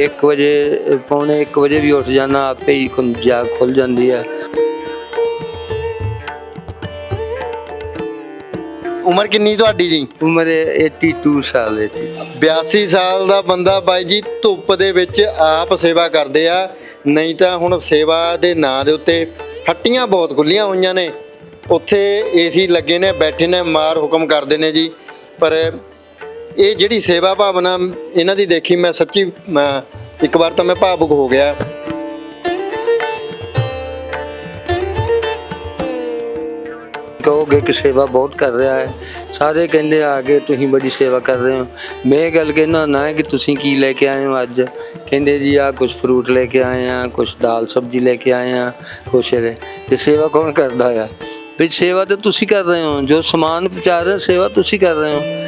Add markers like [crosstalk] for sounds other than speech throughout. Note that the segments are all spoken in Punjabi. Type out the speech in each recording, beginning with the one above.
ਮੈਂ 1 ਵਜੇ ਪੌਣੇ 1 ਵਜੇ ਵੀ ਉੱਠ ਜਾਣਾ ਆਪੇ ਹੀ ਜਾਗ ਖੁੱਲ ਜਾਂਦੀ ਹੈ। ਉਮਰ ਕਿੰਨੀ ਤੁਹਾਡੀ ਜੀ? ਉਮਰ 82 ਸਾਲ ਜੀ। 82 ਸਾਲ ਦਾ ਬੰਦਾ ਬਾਈ ਜੀ ਧੁੱਪ ਦੇ ਵਿੱਚ ਆਪ ਸੇਵਾ ਕਰਦੇ ਆ। ਨਹੀਂ ਤਾਂ ਹੁਣ ਸੇਵਾ ਦੇ ਨਾਂ ਦੇ ਉੱਤੇ ਹੱਟੀਆਂ ਬਹੁਤ ਖੁੱਲੀਆਂ ਹੋਈਆਂ ਨੇ। ਉੱਥੇ ਏਸੀ ਲੱਗੇ ਨੇ ਬੈਠੇ ਨੇ ਮਾਰ ਹੁਕਮ ਕਰਦੇ ਨੇ ਜੀ। ਪਰ ਇਹ ਜਿਹੜੀ ਸੇਵਾ ਭਾਵਨਾ ਇਹਨਾਂ ਦੀ ਦੇਖੀ ਮੈਂ ਸੱਚੀ ਮੈਂ- ਇੱਕ ਵਾਰ ਤਾਂ ਮੈਂ ਭਾਵੁਕ ਹੋ ਗਿਆ। ਕਹੋਗੇ ਕਿ ਸੇਵਾ ਬਹੁਤ ਕਰ ਰਿਹਾ ਹੈ। ਸਾਰੇ ਕਹਿੰਦੇ ਆ ਕੇ ਤੁਸੀਂ ਬੜੀ ਸੇਵਾ ਕਰ ਰਹੇ ਹੋ। ਮੈਂ ਇਹ ਗੱਲ ਕਹਿੰਦਾ ਨਾ ਹੈ ਕਿ ਤੁਸੀਂ ਕੀ ਲੈ ਕੇ ਆਏ ਹੋ ਅੱਜ? ਕਹਿੰਦੇ ਜੀ ਆ ਕੁਝ ਫਰੂਟ ਲੈ ਕੇ ਆਏ ਆ ਕੁਝ ਦਾਲ ਸਬਜ਼ੀ ਲੈ ਕੇ ਆਏ ਆ ਖੁਸ਼ ਇਹ ਤੇ ਸੇਵਾ ਕੌਣ ਕਰਦਾ ਆ? ਵੀ ਸੇਵਾ ਤਾਂ ਤੁਸੀਂ ਕਰ ਰਹੇ ਹੋ। ਜੋ ਸਮਾਨ ਪਹੁੰਚਾ ਰਹੇ ਹੋ, ਸੇਵਾ ਤੁਸੀਂ ਕਰ ਰਹੇ ਹੋ।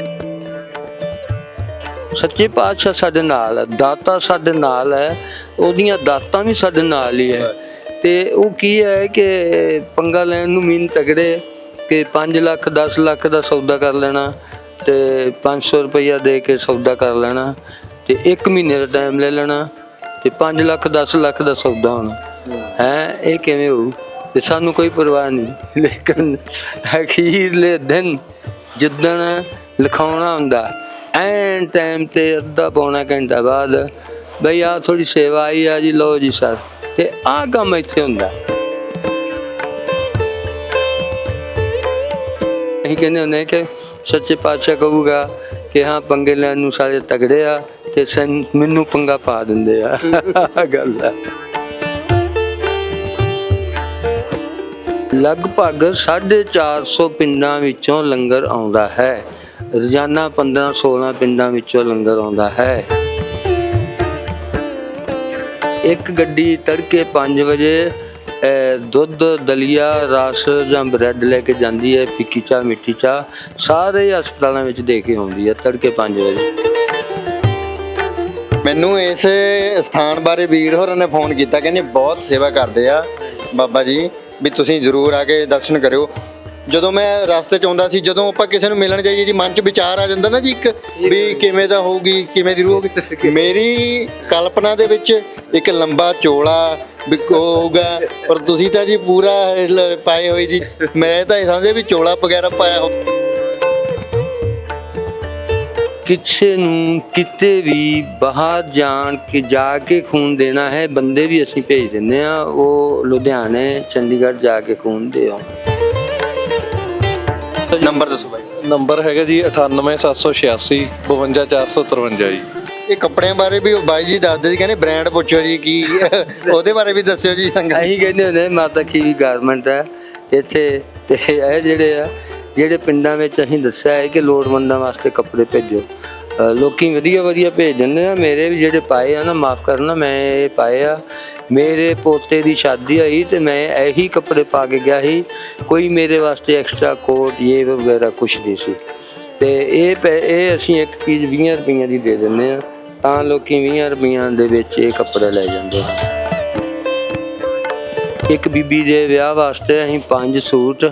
ਸੱਚੇ ਪਾਤਸ਼ਾਹ ਸਾਡੇ ਨਾਲ ਹੈ, ਦਾਤਾ ਸਾਡੇ ਨਾਲ ਹੈ, ਉਹਦੀਆਂ ਦਾਤਾਂ ਵੀ ਸਾਡੇ ਨਾਲ ਹੀ ਹੈ। ਤੇ ਉਹ ਕੀ ਹੈ ਕਿ ਪੰਗਾ ਲੈਣ ਨੂੰ ਮੀਨ ਤਗੜੇ ਕਿ 5 ਲੱਖ 10 ਲੱਖ ਦਾ ਸੌਦਾ ਕਰ ਲੈਣਾ ਤੇ 500 ਰੁਪਈਆ ਦੇ ਕੇ ਸੌਦਾ ਕਰ ਲੈਣਾ ਤੇ 1 ਮਹੀਨੇ ਦਾ ਟਾਈਮ ਲੈ ਲੈਣਾ ਤੇ 5 ਲੱਖ 10 ਲੱਖ ਦਾ ਸੌਦਾ ਹੋਣਾ। ਹੈ, ਇਹ ਕਿਵੇਂ ਹੋਊ? ਤੇ ਸਾਨੂੰ ਕੋਈ ਪਰਵਾਹ ਨਹੀਂ। ਲੇਕਿਨ ਅਖੀਰਲੇ ਦਿਨ ਜਿੱਦਣ ਲਿਖਾਉਣਾ ਹੁੰਦਾ ਐਨ ਟਾਈਮ ਤੇ ਅੱਧਾ ਪੌਣਾ ਘੰਟਾ ਬਾਅਦ ਬਈ ਆ ਥੋੜੀ ਸੇਵਾ ਆਈ ਆ ਜੀ, ਲਓ ਜੀ ਸਰ। ਤੇ ਆ ਕੰਮ ਇੱਥੇ ਹੁੰਦਾ। ਅਸੀਂ ਕਹਿੰਦੇ ਹੁੰਦੇ ਕਿ ਸੱਚੇ ਪਾਤਸ਼ਾਹ ਕਹੂਗਾ ਕਿ ਹਾਂ, ਪੰਗੇ ਲੈਣ ਨੂੰ ਸਾਰੇ ਤਗੜੇ ਆ ਤੇ ਸਨ ਮੈਨੂੰ ਪੰਗਾ ਪਾ ਦਿੰਦੇ ਆ। ਗੱਲ ਆ। ਲਗਭਗ 450 ਪਿੰਡਾਂ ਵਿੱਚੋਂ ਲੰਗਰ ਆਉਂਦਾ ਹੈ। ਰੋਜ਼ਾਨਾ 15 16 ਪਿੰਡਾਂ ਵਿੱਚੋਂ ਲੰਗਰ ਆਉਂਦਾ ਹੈ। ਇੱਕ ਗੱਡੀ ਤੜਕੇ 5 ਵਜੇ ਦੁੱਧ, ਦਲੀਆ, ਰਸ ਜਾਂ ਬ੍ਰੈਡ ਲੈ ਕੇ ਜਾਂਦੀ ਹੈ, ਫਿੱਕੀ ਚਾਹ, ਮਿੱਠੀ ਚਾਹ, ਸਾਰੇ ਹਸਪਤਾਲਾਂ ਵਿੱਚ ਦੇ ਕੇ ਆਉਂਦੀ ਹੈ, ਤੜਕੇ 5 ਵਜੇ। ਮੈਨੂੰ ਇਸ ਸਥਾਨ ਬਾਰੇ ਵੀਰ ਹੋਰਾਂ ਨੇ ਫੋਨ ਕੀਤਾ, ਕਹਿੰਦੇ ਬਹੁਤ ਸੇਵਾ ਕਰਦੇ ਆ ਬਾਬਾ ਜੀ, ਵੀ ਤੁਸੀਂ ਜ਼ਰੂਰ ਆ ਕੇ ਦਰਸ਼ਨ ਕਰਿਓ। ਜਦੋਂ ਮੈਂ ਰਸਤੇ ਚ ਆਉਂਦਾ ਸੀ, ਜਦੋਂ ਆਪਾਂ ਕਿਸੇ ਨੂੰ ਮਿਲਣ ਜਾਈਏ ਜੀ, ਮਨ ਚ ਵਿਚਾਰ ਆ ਜਾਂਦਾ ਨਾ ਜੀ ਇੱਕ, ਵੀ ਕਿਵੇਂ ਦਾ ਹੋਊਗੀ, ਕਿਵੇਂ ਦੀ ਰਹੂਗੀ। ਮੇਰੀ ਕਲਪਨਾ ਦੇ ਵਿੱਚ ਇੱਕ ਲੰਬਾ ਚੋਲਾ ਹੋਊਗਾ ਪਰ ਤੁਸੀਂ ਤਾਂ ਜੀ ਪੂਰਾ ਪਾਏ ਹੋਏ ਜੀ। ਮੈਂ ਤਾਂ ਇਹ ਸਮਝਿਆ ਵੀ ਚੋਲਾ ਵਗੈਰਾ ਪਾਇਆ ਹੋ ਕਿਸੇ ਨੂੰ ਕਿਤੇ ਵੀ ਬਾਹਰ ਜਾਣ ਕੇ ਜਾ ਕੇ ਖੂਨ ਦੇਣਾ ਹੈ, ਬੰਦੇ ਵੀ ਅਸੀਂ ਭੇਜ ਦਿੰਦੇ ਆ ਉਹ ਲੁਧਿਆਣੇ, ਚੰਡੀਗੜ੍ਹ ਜਾ ਕੇ ਖੂਨ ਦੇ ਆਉਣ ਨੰਬਰ ਦੱਸੋ ਬਾਈ। ਨੰਬਰ ਹੈਗਾ ਜੀ 98786 52453 ਜੀ। ਇਹ ਕੱਪੜਿਆਂ ਬਾਰੇ ਵੀ ਉਹ ਬਾਈ ਜੀ ਦੱਸਦੇ ਸੀ ਕਹਿੰਦੇ ਬ੍ਰਾਂਡ ਪੁੱਛੋ ਜੀ ਕੀ [laughs] ਉਹਦੇ ਬਾਰੇ ਵੀ ਦੱਸਿਓ ਜੀ ਸੰਗਤ। ਅਸੀਂ ਕਹਿੰਦੇ ਹੁੰਦੇ ਮਾਤਾ ਖੀਵੀ ਗਾਰਮੈਂਟ ਹੈ ਇੱਥੇ ਤੇ ਇਹ ਜਿਹੜੇ ਆ ਜਿਹੜੇ ਪਿੰਡਾਂ ਵਿੱਚ ਅਸੀਂ ਦੱਸਿਆ ਹੈ ਕਿ ਲੋੜਵੰਦਾਂ ਵਾਸਤੇ ਕੱਪੜੇ ਭੇਜੋ। ਲੋਕੀ ਵਧੀਆ ਵਧੀਆ ਭੇਜ ਦਿੰਦੇ ਆ। ਮੇਰੇ ਵੀ ਜਿਹੜੇ ਪਾਏ ਆ ਨਾ, ਮਾਫ ਕਰਨਾ, ਮੈਂ ਇਹ ਪਾਏ ਆ। ਮੇਰੇ ਪੋਤੇ ਦੀ ਸ਼ਾਦੀ ਹੋਈ ਤੇ ਮੈਂ ਇਹੀ ਕੱਪੜੇ ਪਾ ਕੇ ਗਿਆ ਸੀ। ਕੋਈ ਮੇਰੇ ਵਾਸਤੇ ਐਕਸਟਰਾ ਕੋਟ ਇਹ ਵਗੈਰਾ ਕੁਛ ਨਹੀਂ ਸੀ। ਤੇ ਇਹ ਪੈ- ਇਹ ਅਸੀਂ ਇੱਕ ਚੀਜ਼ 20 ਰੁਪਈਆਂ ਦੀ ਦੇ ਦਿੰਦੇ ਆ। ਤਾਂ ਲੋਕੀ 20 ਰੁਪਈਆਂ ਦੇ ਵਿੱਚ ਇਹ ਕੱਪੜੇ ਲੈ ਜਾਂਦੇ ਹਨ ਇੱਕ ਬੀਬੀ ਦੇ ਵਿਆਹ ਵਾਸਤੇ ਅਸੀਂ ਪੰਜ ਸੂਟ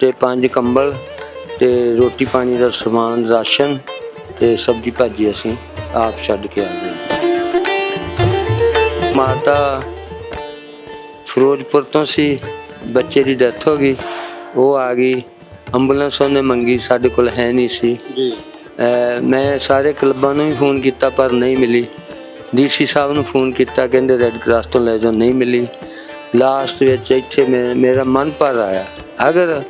ਤੇ ਪੰਜ ਕੰਬਲ ਤੇ ਰੋਟੀ ਪਾਣੀ ਦਾ ਸਮਾਨ, ਰਾਸ਼ਨ ਤੇ ਸਬਜ਼ੀ ਭਾਜੀ ਅਸੀਂ ਆਪ ਛੱਡ ਕੇ ਆ ਗਏ। ਮਾਤਾ ਫਿਰੋਜ਼ਪੁਰ ਤੋਂ ਸੀ ਬੱਚੇ ਦੀ ਡੈਥ ਹੋ ਗਈ ਉਹ ਆ ਗਈ। ਐਂਬੂਲੈਂਸ ਉਹਨੇ ਮੰਗੀ ਸਾਡੇ ਕੋਲ ਹੈ ਨਹੀਂ ਸੀ। ਜੀ। ਮੈਂ ਸਾਰੇ ਕਲੱਬਾਂ ਨੂੰ ਵੀ ਫੋਨ ਕੀਤਾ ਪਰ ਨਹੀਂ ਮਿਲੀ। ਡੀਸੀ ਸਾਹਿਬ ਨੂੰ ਫੋਨ ਕੀਤਾ ਕਹਿੰਦੇ ਰੈੱਡ ਕਰਾਸ ਤੋਂ ਲੈ ਜਾਓ ਨਹੀਂ ਮਿਲੀ। ਲਾਸਟ ਵਿੱਚ ਇੱਥੇ ਮੇ- ਮੇਰਾ ਮਨ ਪਰ ਆਇਆ। ਅਗਰ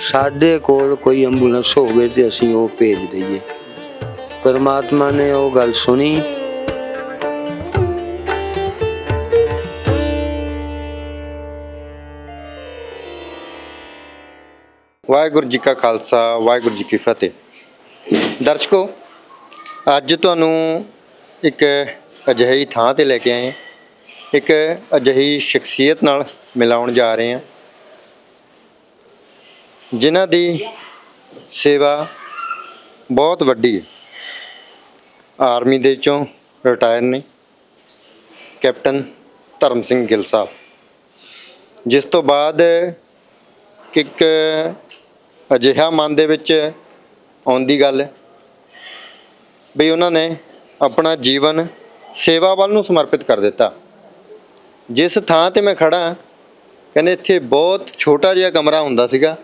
ਸਾਡੇ ਕੋਲ ਕੋਈ ਐਂਬੂਲੈਂਸ ਹੋਵੇ ਤੇ ਅਸੀਂ ਉਹ ਭੇਜ ਦਈਏ। ਪਰਮਾਤਮਾ ਨੇ ਉਹ ਗੱਲ ਸੁਣੀ। ਵਾਹਿਗੁਰੂ ਜੀ ਕਾ ਖਾਲਸਾ, ਵਾਹਿਗੁਰੂ ਜੀ ਕੀ ਫਤਿਹ। ਦਰਸ਼ਕੋ, ਅੱਜ ਤੁਹਾਨੂੰ ਇੱਕ ਅਜਿਹੀ ਥਾਂ ਤੇ ਲੈ ਕੇ ਆਏ ਹਾਂ। ਇੱਕ ਅਜਿਹੀ ਸ਼ਖਸੀਅਤ ਨਾਲ ਮਿਲਾਉਣ ਜਾ ਰਹੇ ਹਾਂ। ਜਿਨ੍ਹਾਂ ਦੀ ਸੇਵਾ ਬਹੁਤ ਵੱਡੀ ਹੈ। ਆਰਮੀ ਦੇ ਚੋਂ ਰਿਟਾਇਰ ਨੇ ਕੈਪਟਨ ਧਰਮ ਸਿੰਘ ਗਿੱਲ ਸਾਹਿਬ। ਜਿਸ ਤੋਂ ਬਾਅਦ ਇੱਕ ਅਜਿਹਾ ਮਨ ਦੇ ਵਿੱਚ ਆਉਂਦੀ ਗੱਲ ਵੀ ਉਹਨਾਂ ਨੇ ਆਪਣਾ ਜੀਵਨ ਸੇਵਾ ਵੱਲ ਨੂੰ ਸਮਰਪਿਤ ਕਰ ਦਿੱਤਾ। ਜਿਸ ਥਾਂ ਤੇ ਮੈਂ ਖੜਾ ਕਹਿੰਦੇ ਇੱਥੇ ਬਹੁਤ ਛੋਟਾ ਜਿਹਾ ਕਮਰਾ ਹੁੰਦਾ ਸੀਗਾ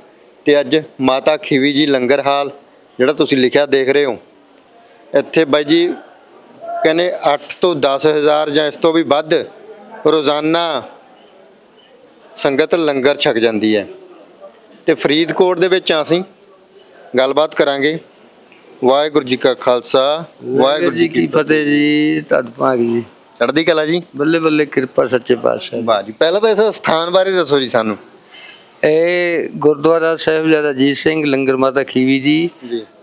ਤੇ ਅੱਜ ਮਾਤਾ ਖੀਵੀ ਜੀ ਲੰਗਰ ਹਾਲ, ਜਿਹੜਾ ਤੁਸੀਂ ਲਿਖਿਆ ਦੇਖ ਰਹੇ ਹੋ ਇੱਥੇ ਬਾਈ ਜੀ ਕਹਿੰਦੇ 8 ਤੋਂ 10000 ਜਾਂ ਇਸ ਤੋਂ ਵੀ ਵੱਧ ਰੋਜ਼ਾਨਾ ਸੰਗਤ ਲੰਗਰ ਛਕ ਜਾਂਦੀ ਹੈ। ਤੇ ਫਰੀਦਕੋਟ ਦੇ ਵਿੱਚ ਅਸੀਂ ਗੱਲਬਾਤ ਕਰਾਂਗੇ। ਵਾਹਿਗੁਰੂ ਜੀ ਕਾ ਖਾਲਸਾ ਵਾਹਿਗੁਰੂ ਜੀ ਕੀ ਫਤਿਹ। ਜੀ ਭਾਗ ਜੀ। ਚੜ੍ਹਦੀ ਕਲਾ ਜੀ? ਬੱਲੇ ਬੱਲੇ ਕਿਰਪਾ ਸੱਚੇ ਪਾਤਸ਼ਾਹ। ਵਾਹ ਜੀ ਪਹਿਲਾਂ ਤਾਂ ਇਸ ਸਥਾਨ ਬਾਰੇ ਦੱਸੋ ਜੀ ਸਾਨੂੰ। ਇਹ ਗੁਰਦੁਆਰਾ ਸਾਹਿਬ ਅਜੀਤ ਸਿੰਘ ਲੰਗਰ ਮਾਤਾ ਖੀਵੀ ਜੀ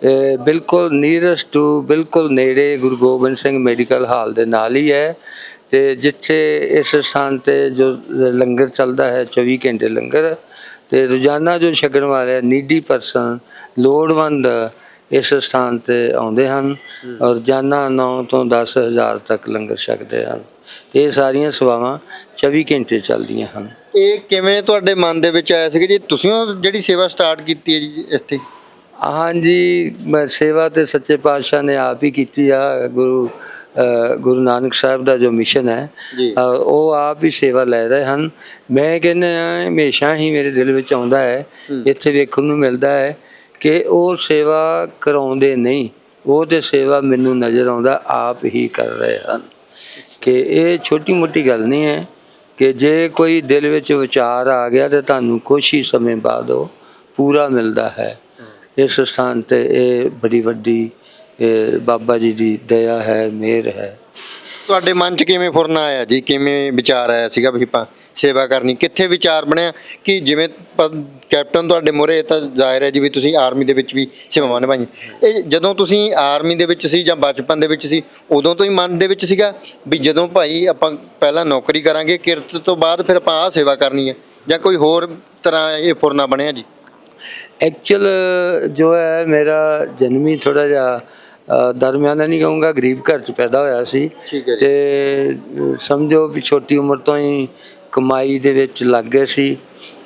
ਇਹ ਬਿਲਕੁਲ ਨੀਰਸਟ ਟੂ ਬਿਲਕੁਲ ਨੇੜੇ ਗੁਰੂ ਗੋਬਿੰਦ ਸਿੰਘ ਮੈਡੀਕਲ ਹਾਲ ਦੇ ਨਾਲ ਹੀ ਹੈ ਤੇ ਜਿੱਥੇ ਇਸ ਸਥਾਨ ਤੇ ਜੋ ਲੰਗਰ ਚੱਲਦਾ ਹੈ 24 ਘੰਟੇ ਲੰਗਰ ਤੇ ਰੋਜ਼ਾਨਾ ਜੋ ਛਕਣ ਵਾਲੇ ਨੀਡੀ ਪਰਸਨ ਲੋੜਵੰਦ ਇਸ ਸਥਾਨ ਤੇ ਆਉਂਦੇ ਹਨ ਔਰ ਰੋਜ਼ਾਨਾ 9 ਤੋਂ 10000 ਤੱਕ ਲੰਗਰ ਛਕਦੇ ਹਨ। ਇਹ ਸਾਰੀਆਂ ਸੇਵਾਵਾਂ 24 ਘੰਟੇ ਚੱਲਦੀਆਂ ਹਨ। ਇਹ ਕਿਵੇਂ ਤੁਹਾਡੇ ਮਨ ਦੇ ਵਿੱਚ ਆਇਆ ਸੀ ਜੀ? ਤੁਸੀਂ ਉਹ ਜਿਹੜੀ ਸੇਵਾ ਸਟਾਰਟ ਕੀਤੀ ਹੈ ਜੀ ਇੱਥੇ? ਹਾਂਜੀ ਮੈਂ ਸੇਵਾ ਤੇ ਸੱਚੇ ਪਾਤਸ਼ਾਹ ਨੇ ਆਪ ਹੀ ਕੀਤੀ ਆ। ਗੁਰੂ ਗੁਰੂ ਨਾਨਕ ਸਾਹਿਬ ਦਾ ਜੋ ਮਿਸ਼ਨ ਹੈ ਉਹ ਆਪ ਹੀ ਸੇਵਾ ਲੈ ਰਹੇ ਹਨ। ਮੈਂ ਕਹਿੰਦਾ ਹਮੇਸ਼ਾ ਹੀ ਮੇਰੇ ਦਿਲ ਵਿੱਚ ਆਉਂਦਾ ਹੈ। ਇੱਥੇ ਵੇਖਣ ਨੂੰ ਮਿਲਦਾ ਹੈ ਕਿ ਉਹ ਸੇਵਾ ਕਰਾਉਂਦੇ ਨਹੀਂ। ਉਹ ਤੇ ਸੇਵਾ ਮੈਨੂੰ ਨਜ਼ਰ ਆਉਂਦਾ ਆਪ ਹੀ ਕਰ ਰਹੇ ਹਨ। ਕਿ ਇਹ ਛੋਟੀ ਮੋਟੀ ਗੱਲ ਨਹੀਂ ਹੈ। ਕਿ ਜੇ ਕੋਈ ਦਿਲ ਵਿੱਚ ਵਿਚਾਰ ਆ ਗਿਆ ਤੇ ਤੁਹਾਨੂੰ ਕੁਛ ਹੀ ਸਮੇਂ ਬਾਅਦ ਉਹ ਪੂਰਾ ਮਿਲਦਾ ਹੈ। ਇਸ ਸਥਾਨ ਤੇ ਇਹ ਬੜੀ ਵੱਡੀ ਬਾਬਾ ਜੀ ਦੀ ਦਇਆ ਹੈ, ਮਿਹਰ ਹੈ। ਤੁਹਾਡੇ ਮਨ 'ਚ ਕਿਵੇਂ ਫੁਰਨਾ ਆਇਆ ਜੀ? ਕਿਵੇਂ ਵਿਚਾਰ ਆਇਆ ਸੀਗਾ ਵੀ ਆਪਾਂ ਸੇਵਾ ਕਰਨੀ ਕਿੱਥੇ ਵਿਚਾਰ ਬਣਿਆ? ਕਿ ਜਿਵੇਂ ਕੈਪਟਨ ਤੁਹਾਡੇ ਮੋਰੇ ਤਾਂ ਜ਼ਾਹਿਰ ਹੈ ਜੀ ਵੀ ਤੁਸੀਂ ਆਰਮੀ ਦੇ ਵਿੱਚ ਵੀ ਸੇਵਾਵਾਂ ਨਿਭਾਈਆਂ। ਇਹ ਜਦੋਂ ਤੁਸੀਂ ਆਰਮੀ ਦੇ ਵਿੱਚ ਸੀ ਜਾਂ ਬਚਪਨ ਦੇ ਵਿੱਚ ਸੀ ਉਦੋਂ ਤੋਂ ਹੀ ਮਨ ਦੇ ਵਿੱਚ ਸੀਗਾ ਵੀ ਜਦੋਂ ਭਾਈ ਆਪਾਂ ਪਹਿਲਾਂ ਨੌਕਰੀ ਕਰਾਂਗੇ ਕਿਰਤ ਤੋਂ ਬਾਅਦ ਫਿਰ ਆਪਾਂ ਆਹ ਸੇਵਾ ਕਰਨੀ ਹੈ ਜਾਂ ਕੋਈ ਹੋਰ ਤਰ੍ਹਾਂ ਇਹ ਫੁਰਨਾ ਬਣਿਆ ਜੀ? ਐਕਚੁਅਲ ਜੋ ਹੈ ਮੇਰਾ ਜਨਮੀ ਥੋੜਾ ਜਿਹਾ ਦਰਮਿਆਨਾ ਨਹੀਂ ਕਹੂੰਗਾ ਗਰੀਬ ਘਰ ਚ ਪੈਦਾ ਹੋਇਆ ਸੀ। ਠੀਕ ਹੈ ਜੀ। ਤੇ ਸਮਝੋ ਵੀ ਛੋਟੀ ਉਮਰ ਤੋਂ ਹੀ ਕਮਾਈ ਦੇ ਵਿੱਚ ਲੱਗ ਗਏ ਸੀ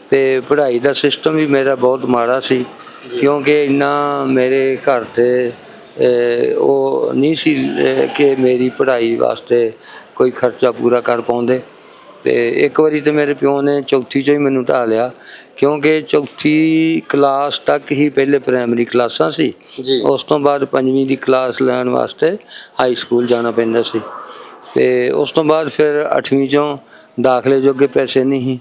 ਤੇ ਪੜ੍ਹਾਈ ਦਾ ਸਿਸਟਮ ਵੀ ਮੇਰਾ ਬਹੁਤ ਮਾੜਾ ਸੀ ਕਿਉਂਕਿ ਇੰਨਾ ਮੇਰੇ ਘਰ ਤੇ ਉਹ ਨਹੀਂ ਸੀ ਕਿ ਮੇਰੀ ਪੜ੍ਹਾਈ ਵਾਸਤੇ ਕੋਈ ਖਰਚਾ ਪੂਰਾ ਕਰ ਪਾਉਂਦੇ। ਤੇ ਇੱਕ ਵਾਰੀ ਤੇ ਮੇਰੇ ਪਿਓ ਨੇ ਚੌਥੀ ਚੋਂ ਹੀ ਮੈਨੂੰ ਢਾ ਲਿਆ ਕਿਉਂਕਿ ਚੌਥੀ ਕਲਾਸ ਤੱਕ ਹੀ ਪਹਿਲੇ ਪ੍ਰਾਇਮਰੀ ਕਲਾਸਾਂ ਸੀ। ਉਸ ਤੋਂ ਬਾਅਦ ਪੰਜਵੀਂ ਦੀ ਕਲਾਸ ਲੈਣ ਵਾਸਤੇ ਹਾਈ ਸਕੂਲ ਜਾਣਾ ਪੈਂਦਾ ਸੀ। ਤੇ ਉਸ ਤੋਂ ਬਾਅਦ ਫਿਰ 8ਵੀਂ ਚੋਂ ਦਾਖਲੇ ਜੋਗੇ ਪੈਸੇ ਨਹੀਂ। ਸੀ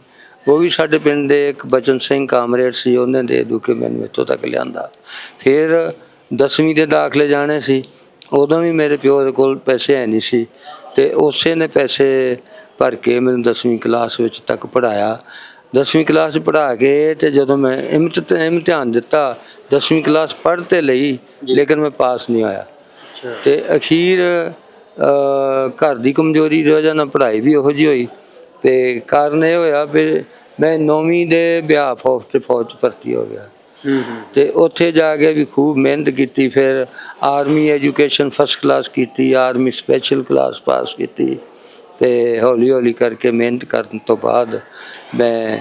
ਉਹ ਵੀ ਸਾਡੇ ਪਿੰਡ ਦੇ ਇੱਕ ਬਚਨ ਸਿੰਘ ਕਾਮਰੇਡ ਸੀ ਉਹਨੇ ਦੇ ਦੂ ਕੇ ਮੈਨੂੰ ਇੱਥੋਂ ਤੱਕ ਲਿਆਂਦਾ। ਫਿਰ 10ਵੀਂ ਦੇ ਦਾਖਲੇ ਜਾਣੇ ਸੀ। ਉਦੋਂ ਵੀ ਮੇਰੇ ਪਿਓ ਦੇ ਕੋਲ ਪੈਸੇ ਹੈ ਨਹੀਂ ਸੀ। ਤੇ ਉਸੇ ਨੇ ਪੈਸੇ ਭਰ ਕੇ ਮੈਨੂੰ 10ਵੀਂ ਕਲਾਸ ਵਿੱਚ ਤੱਕ ਪੜਾਇਆ 10ਵੀਂ ਕਲਾਸ ਪੜਾ ਕੇ ਤੇ ਜਦੋਂ ਮੈਂ ਇਮਤ- ਇਮਤਿਹਾਨ ਦਿੱਤਾ 10ਵੀਂ ਕਲਾਸ ਪੜ੍ਹ ਤੇ ਲਈ ਲੇਕਿਨ ਮੈਂ ਪਾਸ ਨਹੀਂ ਹੋਇਆ। ਤੇ ਅਖੀਰ ਘਰ ਦੀ ਕਮਜ਼ੋਰੀ ਦੀ ਵਜ੍ਹਾ ਨਾਲ ਪੜ੍ਹਾਈ ਵੀ ਉਹੋ ਜਿਹੀ ਹੋਈ। ਤੇ ਕਾਰਨ ਇਹ ਹੋਇਆ ਵੀ ਮੈਂ ਨੌਵੀਂ ਦੇ ਵਿਆਹ ਫੌਜ ਤੇ ਫੌਜ 'ਚ ਭਰਤੀ ਹੋ ਗਿਆ। ਤੇ ਉੱਥੇ ਜਾ ਕੇ ਵੀ ਖੂਬ ਮਿਹਨਤ ਕੀਤੀ ਫਿਰ ਆਰਮੀ ਐਜੂਕੇਸ਼ਨ ਫਸਟ ਕਲਾਸ ਕੀਤੀ ਆਰਮੀ ਸਪੈਸ਼ਲ ਕਲਾਸ ਪਾਸ ਕੀਤੀ ਤੇ ਹੌਲੀ ਹੌਲੀ ਕਰਕੇ ਮਿਹਨਤ ਕਰਨ ਤੋਂ ਬਾਅਦ ਮੈਂ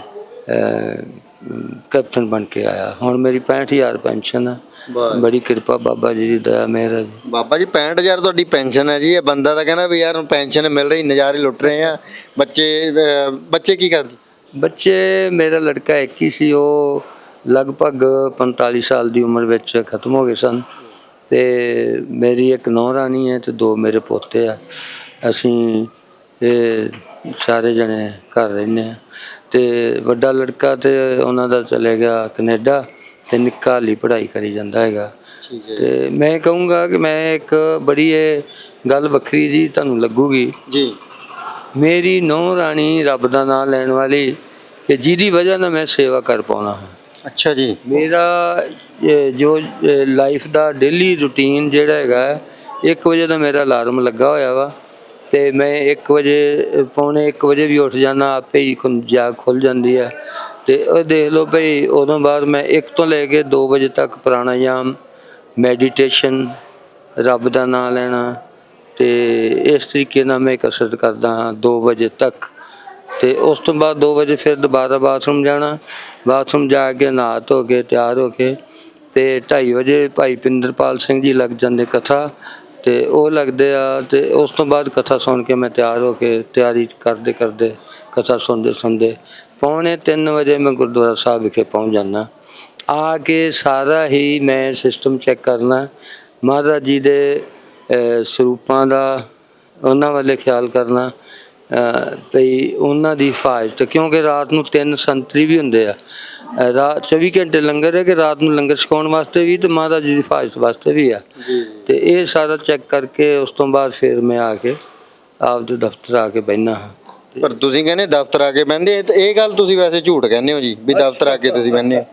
ਕੈਪਟਨ ਬਣ ਕੇ ਆਇਆ। ਹੁਣ ਮੇਰੀ 65000 ਪੈਨਸ਼ਨ ਹੈ। ਬੜੀ ਕਿਰਪਾ ਬਾਬਾ ਜੀ ਦੀ ਦਇਆ ਮਿਹਰ ਹੈ ਜੀ। ਬਾਬਾ ਜੀ 65000 ਤੁਹਾਡੀ ਪੈਨਸ਼ਨ ਹੈ ਜੀ। ਇਹ ਬੰਦਾ ਤਾਂ ਕਹਿੰਦਾ ਵੀ ਯਾਰ ਪੈਨਸ਼ਨ ਮਿਲ ਰਹੀ ਨਜ਼ਾਰੇ ਲੁੱਟ ਰਹੇ ਆ। ਬੱਚੇ ਬੱਚੇ ਕੀ ਕਰਦੇ? ਬੱਚੇ ਮੇਰਾ ਲੜਕਾ ਇੱਕ ਹੀ ਸੀ। ਉਹ ਲਗਭਗ 45 ਸਾਲ ਦੀ ਉਮਰ ਵਿੱਚ ਖਤਮ ਹੋ ਗਏ ਸਨ। ਤੇ ਮੇਰੀ ਇੱਕ ਨੌਂ ਰਾਣੀ ਹੈ ਤੇ ਦੋ ਮੇਰੇ ਪੋਤੇ ਆ। ਅਸੀਂ ਇਹ ਸਾਰੇ ਜਣੇ ਘਰ ਰਹਿੰਦੇ ਆ। ਤੇ ਵੱਡਾ ਲੜਕਾ ਤੇ ਉਹਨਾਂ ਦਾ ਚਲੇ ਗਿਆ ਕੈਨੇਡਾ ਤੇ ਨਿੱਕਾ ਹਾਲੀ ਪੜ੍ਹਾਈ ਕਰੀ ਜਾਂਦਾ ਹੈਗਾ। ਤੇ ਮੈਂ ਕਹੂੰਗਾ ਕਿ ਮੈਂ ਇੱਕ ਬੜੀ ਇਹ ਗੱਲ ਵੱਖਰੀ ਜੀ ਤੁਹਾਨੂੰ ਲੱਗੂਗੀ। ਜੀ। ਮੇਰੀ ਨੌ ਰਾਣੀ ਰੱਬ ਦਾ ਨਾਮ ਲੈਣ ਵਾਲੀ ਕਿ ਜਿਹਦੀ ਵਜ੍ਹਾ ਨਾਲ ਮੈਂ ਸੇਵਾ ਕਰ ਪਾਉਣਾ ਹਾਂ। ਅੱਛਾ ਜੀ। ਮੇਰਾ ਜੋ ਲਾਈਫ ਦਾ ਡੇਲੀ ਰੁਟੀਨ ਜਿਹੜਾ ਹੈਗਾ 1 ਵਜੇ ਦਾ ਮੇਰਾ ਅਲਾਰਮ ਲੱਗਾ ਹੋਇਆ ਵਾ। ਤੇ ਮੈਂ 1 ਵਜੇ ਅ, ਪੌਣੇ 1 ਵਜੇ ਵੀ ਉੱਠ ਜਾਣਾ ਆਪੇ ਹੀ ਖੁੱਲ ਜਾਗ ਖੁੱਲ ਜਾਂਦੀ ਹੈ ਤੇ ਉਹ ਦੇਖ ਲਓ ਭਈ ਉਦੋਂ ਬਾਅਦ ਮੈਂ 1 ਤੋਂ ਲੈ ਕੇ 2 ਵਜੇ ਤੱਕ ਪ੍ਰਾਣਾਯਾਮ ਮੈਡੀਟੇਸ਼ਨ ਰੱਬ ਦਾ ਨਾਮ ਲੈਣਾ ਤੇ ਇਸ ਤਰੀਕੇ ਨਾਲ ਮੈਂ ਕਸਰਤ ਕਰਦਾ ਹਾਂ 2 ਵਜੇ ਤੱਕ। ਤੇ ਉਸ ਤੋਂ ਬਾਅਦ 2 ਵਜੇ ਫਿਰ ਦੁਬਾਰਾ ਬਾਥਰੂਮ ਜਾਣਾ। ਬਾਥਰੂਮ ਜਾ ਕੇ ਨਹਾ ਧੋ ਕੇ ਤਿਆਰ ਹੋ ਕੇ ਤੇ 2:30 ਵਜੇ ਭਾਈ ਪਿੰਦਰਪਾਲ ਸਿੰਘ ਜੀ ਲੱਗ ਜਾਂਦੇ ਕਥਾ। ਤੇ ਉਹ ਲੱਗਦੇ ਆ ਤੇ ਉਸ ਤੋਂ ਬਾਅਦ ਕਥਾ ਸੁਣ ਕੇ ਮੈਂ ਤਿਆਰ ਹੋ ਕੇ ਤਿਆਰੀ ਕਰਦੇ ਕਰਦੇ ਕਥਾ ਸੁਣਦੇ ਸੁਣਦੇ ਪੌਣੇ 3 ਵਜੇ ਮੈਂ ਗੁਰਦੁਆਰਾ ਸਾਹਿਬ ਵਿਖੇ ਪਹੁੰਚ ਜਾਂਦਾ। ਆ ਕੇ ਸਾਰਾ ਹੀ ਮੈਂ ਸਿਸਟਮ ਚੈੱਕ ਕਰਨਾ। ਮਹਾਰਾਜ ਜੀ ਦੇ ਸਰੂਪਾਂ ਦਾ ਉਹਨਾਂ ਵੱਲੇ ਖਿਆਲ ਕਰਨਾ। ਅਹ, ਭਈ ਉਹਨਾਂ ਦੀ ਹਿਫਾਜ਼ਤ ਕਿਉਂਕਿ ਰਾਤ ਨੂੰ ਤਿੰਨ ਸੰਤਰੀ ਵੀ ਹੁੰਦੇ ਆ। ਰਾਤ 24 ਘੰਟੇ ਲੰਗਰ ਹੈ ਕਿ ਰਾਤ ਨੂੰ ਲੰਗਰ ਛਕਾਉਣ ਵਾਸਤੇ ਵੀ ਤੇ ਮਹਾਰਾਜ ਜੀ ਦੀ ਹਿਫਾਜ਼ਤ ਵਾਸਤੇ ਵੀ ਆ। ਤੇ ਇਹ ਸਾਰਾ ਚੈੱਕ ਕਰਕੇ ਉਸ ਤੋਂ ਬਾਅਦ ਫਿਰ ਮੈਂ ਆ ਕੇ ਆਪਦੇ ਦਫ਼ਤਰ ਆ ਕੇ ਬਹਿਣਾ ਹਾਂ। ਪਰ ਤੁਸੀਂ ਕਹਿੰਦੇ ਦਫ਼ਤਰ ਆ ਕੇ ਬਹਿੰਦੇ ਤੇ ਇਹ ਗੱਲ ਤੁਸੀਂ ਵੈਸੇ ਝੂਠ ਕਹਿੰਦੇ ਹੋ ਜੀ ਵੀ ਦਫ਼ਤਰ ਆ ਕੇ ਤੁਸੀਂ ਬਹਿੰਦੇ ਹੋ।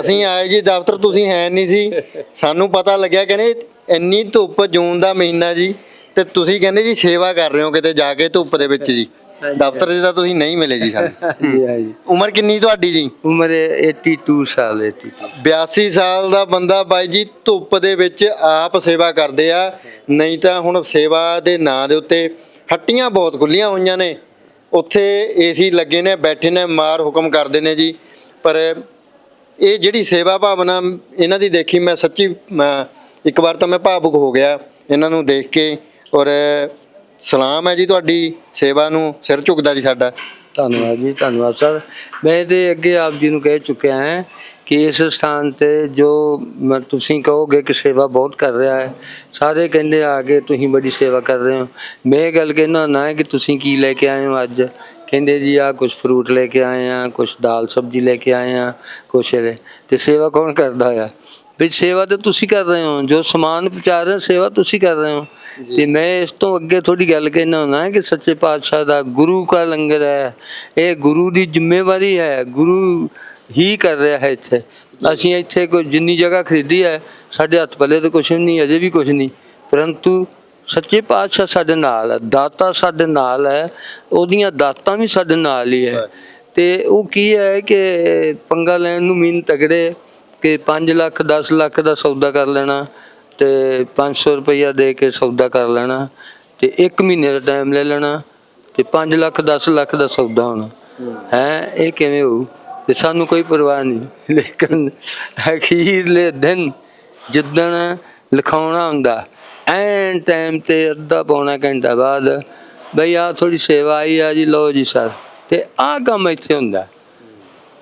ਅਸੀਂ ਆਏ ਜੀ ਦਫ਼ਤਰ ਤੁਸੀਂ ਹੈ ਨਹੀਂ ਸੀ। ਸਾਨੂੰ ਪਤਾ ਲੱਗਿਆ ਕਹਿੰਦੇ ਇੰਨੀ ਧੁੱਪ ਜੂਨ ਦਾ ਮਹੀਨਾ ਜੀ ਤੇ ਤੁਸੀਂ ਕਹਿੰਦੇ ਜੀ ਸੇਵਾ ਕਰ ਰਹੇ ਹੋ ਕਿਤੇ ਜਾ ਕੇ ਧੁੱਪ ਦੇ ਵਿੱਚ ਜੀ। ਦਫ਼ਤਰ 'ਚ ਤਾਂ ਤੁਸੀਂ ਨਹੀਂ ਮਿਲੇ ਜੀ ਸਾਨੂੰ। [laughs] ਜੀ ਹਾਂ ਜੀ ਉਮਰ ਕਿੰਨੀ ਤੁਹਾਡੀ ਜੀ? ਉਮਰ ਹੈ 82 ਸਾਲ 82 82 ਸਾਲ ਦਾ ਬੰਦਾ ਬਾਈ ਜੀ ਧੁੱਪ ਦੇ ਵਿੱਚ ਆਪ ਸੇਵਾ ਕਰਦੇ ਆ। ਨਹੀਂ ਤਾਂ ਹੁਣ ਸੇਵਾ ਦੇ ਨਾਂ ਦੇ ਉੱਤੇ ਹੱਟੀਆਂ ਬਹੁਤ ਖੁੱਲੀਆਂ ਹੋਈਆਂ ਨੇ। ਉੱਥੇ ਏਸੀ ਲੱਗੇ ਨੇ ਬੈਠੇ ਨੇ ਮਾਰ ਹੁਕਮ ਕਰਦੇ ਨੇ ਜੀ। ਪਰ ਇਹ ਜਿਹੜੀ ਸੇਵਾ ਭਾਵਨਾ ਇਹਨਾਂ ਦੀ ਦੇਖੀ ਮੈਂ ਸੱਚੀ ਇੱਕ ਵਾਰ ਤਾਂ ਮੈਂ ਭਾਵੁਕ ਹੋ ਗਿਆ ਇਹਨਾਂ ਨੂੰ ਦੇਖ ਕੇ। ਔਰ ਸਲਾਮ ਹੈ ਜੀ ਤੁਹਾਡੀ ਸੇਵਾ ਨੂੰ ਸਿਰ ਝੁਕਦਾ ਜੀ ਸਾਡਾ। ਧੰਨਵਾਦ ਜੀ, ਧੰਨਵਾਦ ਸਰ। ਮੈਂ ਤੇ ਅੱਗੇ ਆਪ ਜੀ ਨੂੰ ਕਹਿ ਚੁੱਕਿਆ ਹਾਂ ਕਿ ਇਸ ਸਥਾਨ ਤੇ ਜੋ ਮ- ਤੁਸੀਂ ਕਹੋਗੇ ਕਿ ਸੇਵਾ ਬਹੁਤ ਕਰ ਰਿਹਾ ਹੈ, ਸਾਰੇ ਕਹਿੰਦੇ ਆ ਕੇ ਤੁਸੀਂ ਬੜੀ ਸੇਵਾ ਕਰ ਰਹੇ ਹੋ। ਮੈਂ ਇਹ ਗੱਲ ਕਹਿਣਾ ਨਾ ਹੈ ਕਿ ਤੁਸੀਂ ਕੀ ਲੈ ਕੇ ਆਏ ਹੋ ਅੱਜ? ਕਹਿੰਦੇ ਜੀ ਆ ਕੁਝ ਫਰੂਟ ਲੈ ਕੇ ਆਏ ਆ ਕੁਝ ਦਾਲ ਸਬਜ਼ੀ ਲੈ ਕੇ ਆਏ ਆ, ਕੁਛ ਇਹ ਤੇ ਸੇਵਾ ਕੌਣ ਕਰਦਾ ਆ? ਵੀ ਸੇਵਾ ਤੇ ਤੁਸੀਂ ਕਰ ਰਹੇ ਹੋ ਜੋ ਸਮਾਨ ਪਹੁੰਚਾ ਰਹੇ ਹੋ ਸੇਵਾ ਤੁਸੀਂ ਕਰ ਰਹੇ ਹੋ। ਤੇ ਮੈਂ ਇਸ ਤੋਂ ਅੱਗੇ ਥੋੜੀ ਗੱਲ ਕਹਿਣਾ ਹੁੰਦਾ ਕਿ ਸੱਚੇ ਪਾਤਸ਼ਾਹ ਦਾ ਗੁਰੂ ਦਾ ਲੰਗਰ ਹੈ ਇਹ ਗੁਰੂ ਦੀ ਜ਼ਿੰਮੇਵਾਰੀ ਹੈ ਗੁਰੂ ਹੀ ਕਰ ਰਿਹਾ ਹੈ ਇੱਥੇ। ਅਸੀਂ ਇੱਥੇ ਕੋਈ ਜਿੰਨੀ ਜਗ੍ਹਾ ਖਰੀਦੀ ਹੈ ਸਾਡੇ ਹੱਥ ਪੱਲੇ ਤੇ ਕੁਝ ਨਹੀਂ ਅਜੇ ਵੀ ਕੁਝ ਨਹੀਂ। ਪਰੰਤੂ ਸੱਚੇ ਪਾਤਸ਼ਾਹ ਸਾਡੇ ਨਾਲ ਹੈ ਦਾਤਾ ਸਾਡੇ ਨਾਲ ਹੈ ਉਹਦੀਆਂ ਦਾਤਾਂ ਵੀ ਸਾਡੇ ਨਾਲ ਹੀ ਹੈ। ਤੇ ਉਹ ਕੀ ਹੈ ਕਿ ਪੰਗਾ ਲੈਣ ਨੂੰ ਮੀਨ ਤਗੜੇ ਕਿ 5 ਲੱਖ 10 ਲੱਖ ਦਾ ਸੌਦਾ ਕਰ ਲੈਣਾ ਤੇ 500 ਰੁਪਈਆ ਦੇ ਕੇ ਸੌਦਾ ਕਰ ਲੈਣਾ ਤੇ 1 ਮਹੀਨੇ ਦਾ ਟਾਈਮ ਲੈ ਲੈਣਾ ਤੇ 5 ਲੱਖ 10 ਲੱਖ ਦਾ ਸੌਦਾ ਹੋਣਾ। ਹੈ, ਇਹ ਕਿਵੇਂ ਹੋਊ? ਤੇ ਸਾਨੂੰ ਕੋਈ ਪਰਵਾਹ ਨਹੀਂ। ਲੇਕਿਨ ਅਖੀਰਲੇ ਦਿਨ ਜਿੱਦਣ ਲਿਖਾਉਣਾ ਹੁੰਦਾ, ਐਨ ਟਾਈਮ ਤੇ ਅੱਧਾ ਪੌਣਾ ਘੰਟਾ ਬਾਅਦ ਬਈ ਆ ਥੋੜੀ ਸੇਵਾ ਆਈ ਆ ਜੀ, ਲਓ ਜੀ ਸਰ ਤੇ ਆ ਕੰਮ ਇੱਥੇ ਹੁੰਦਾ।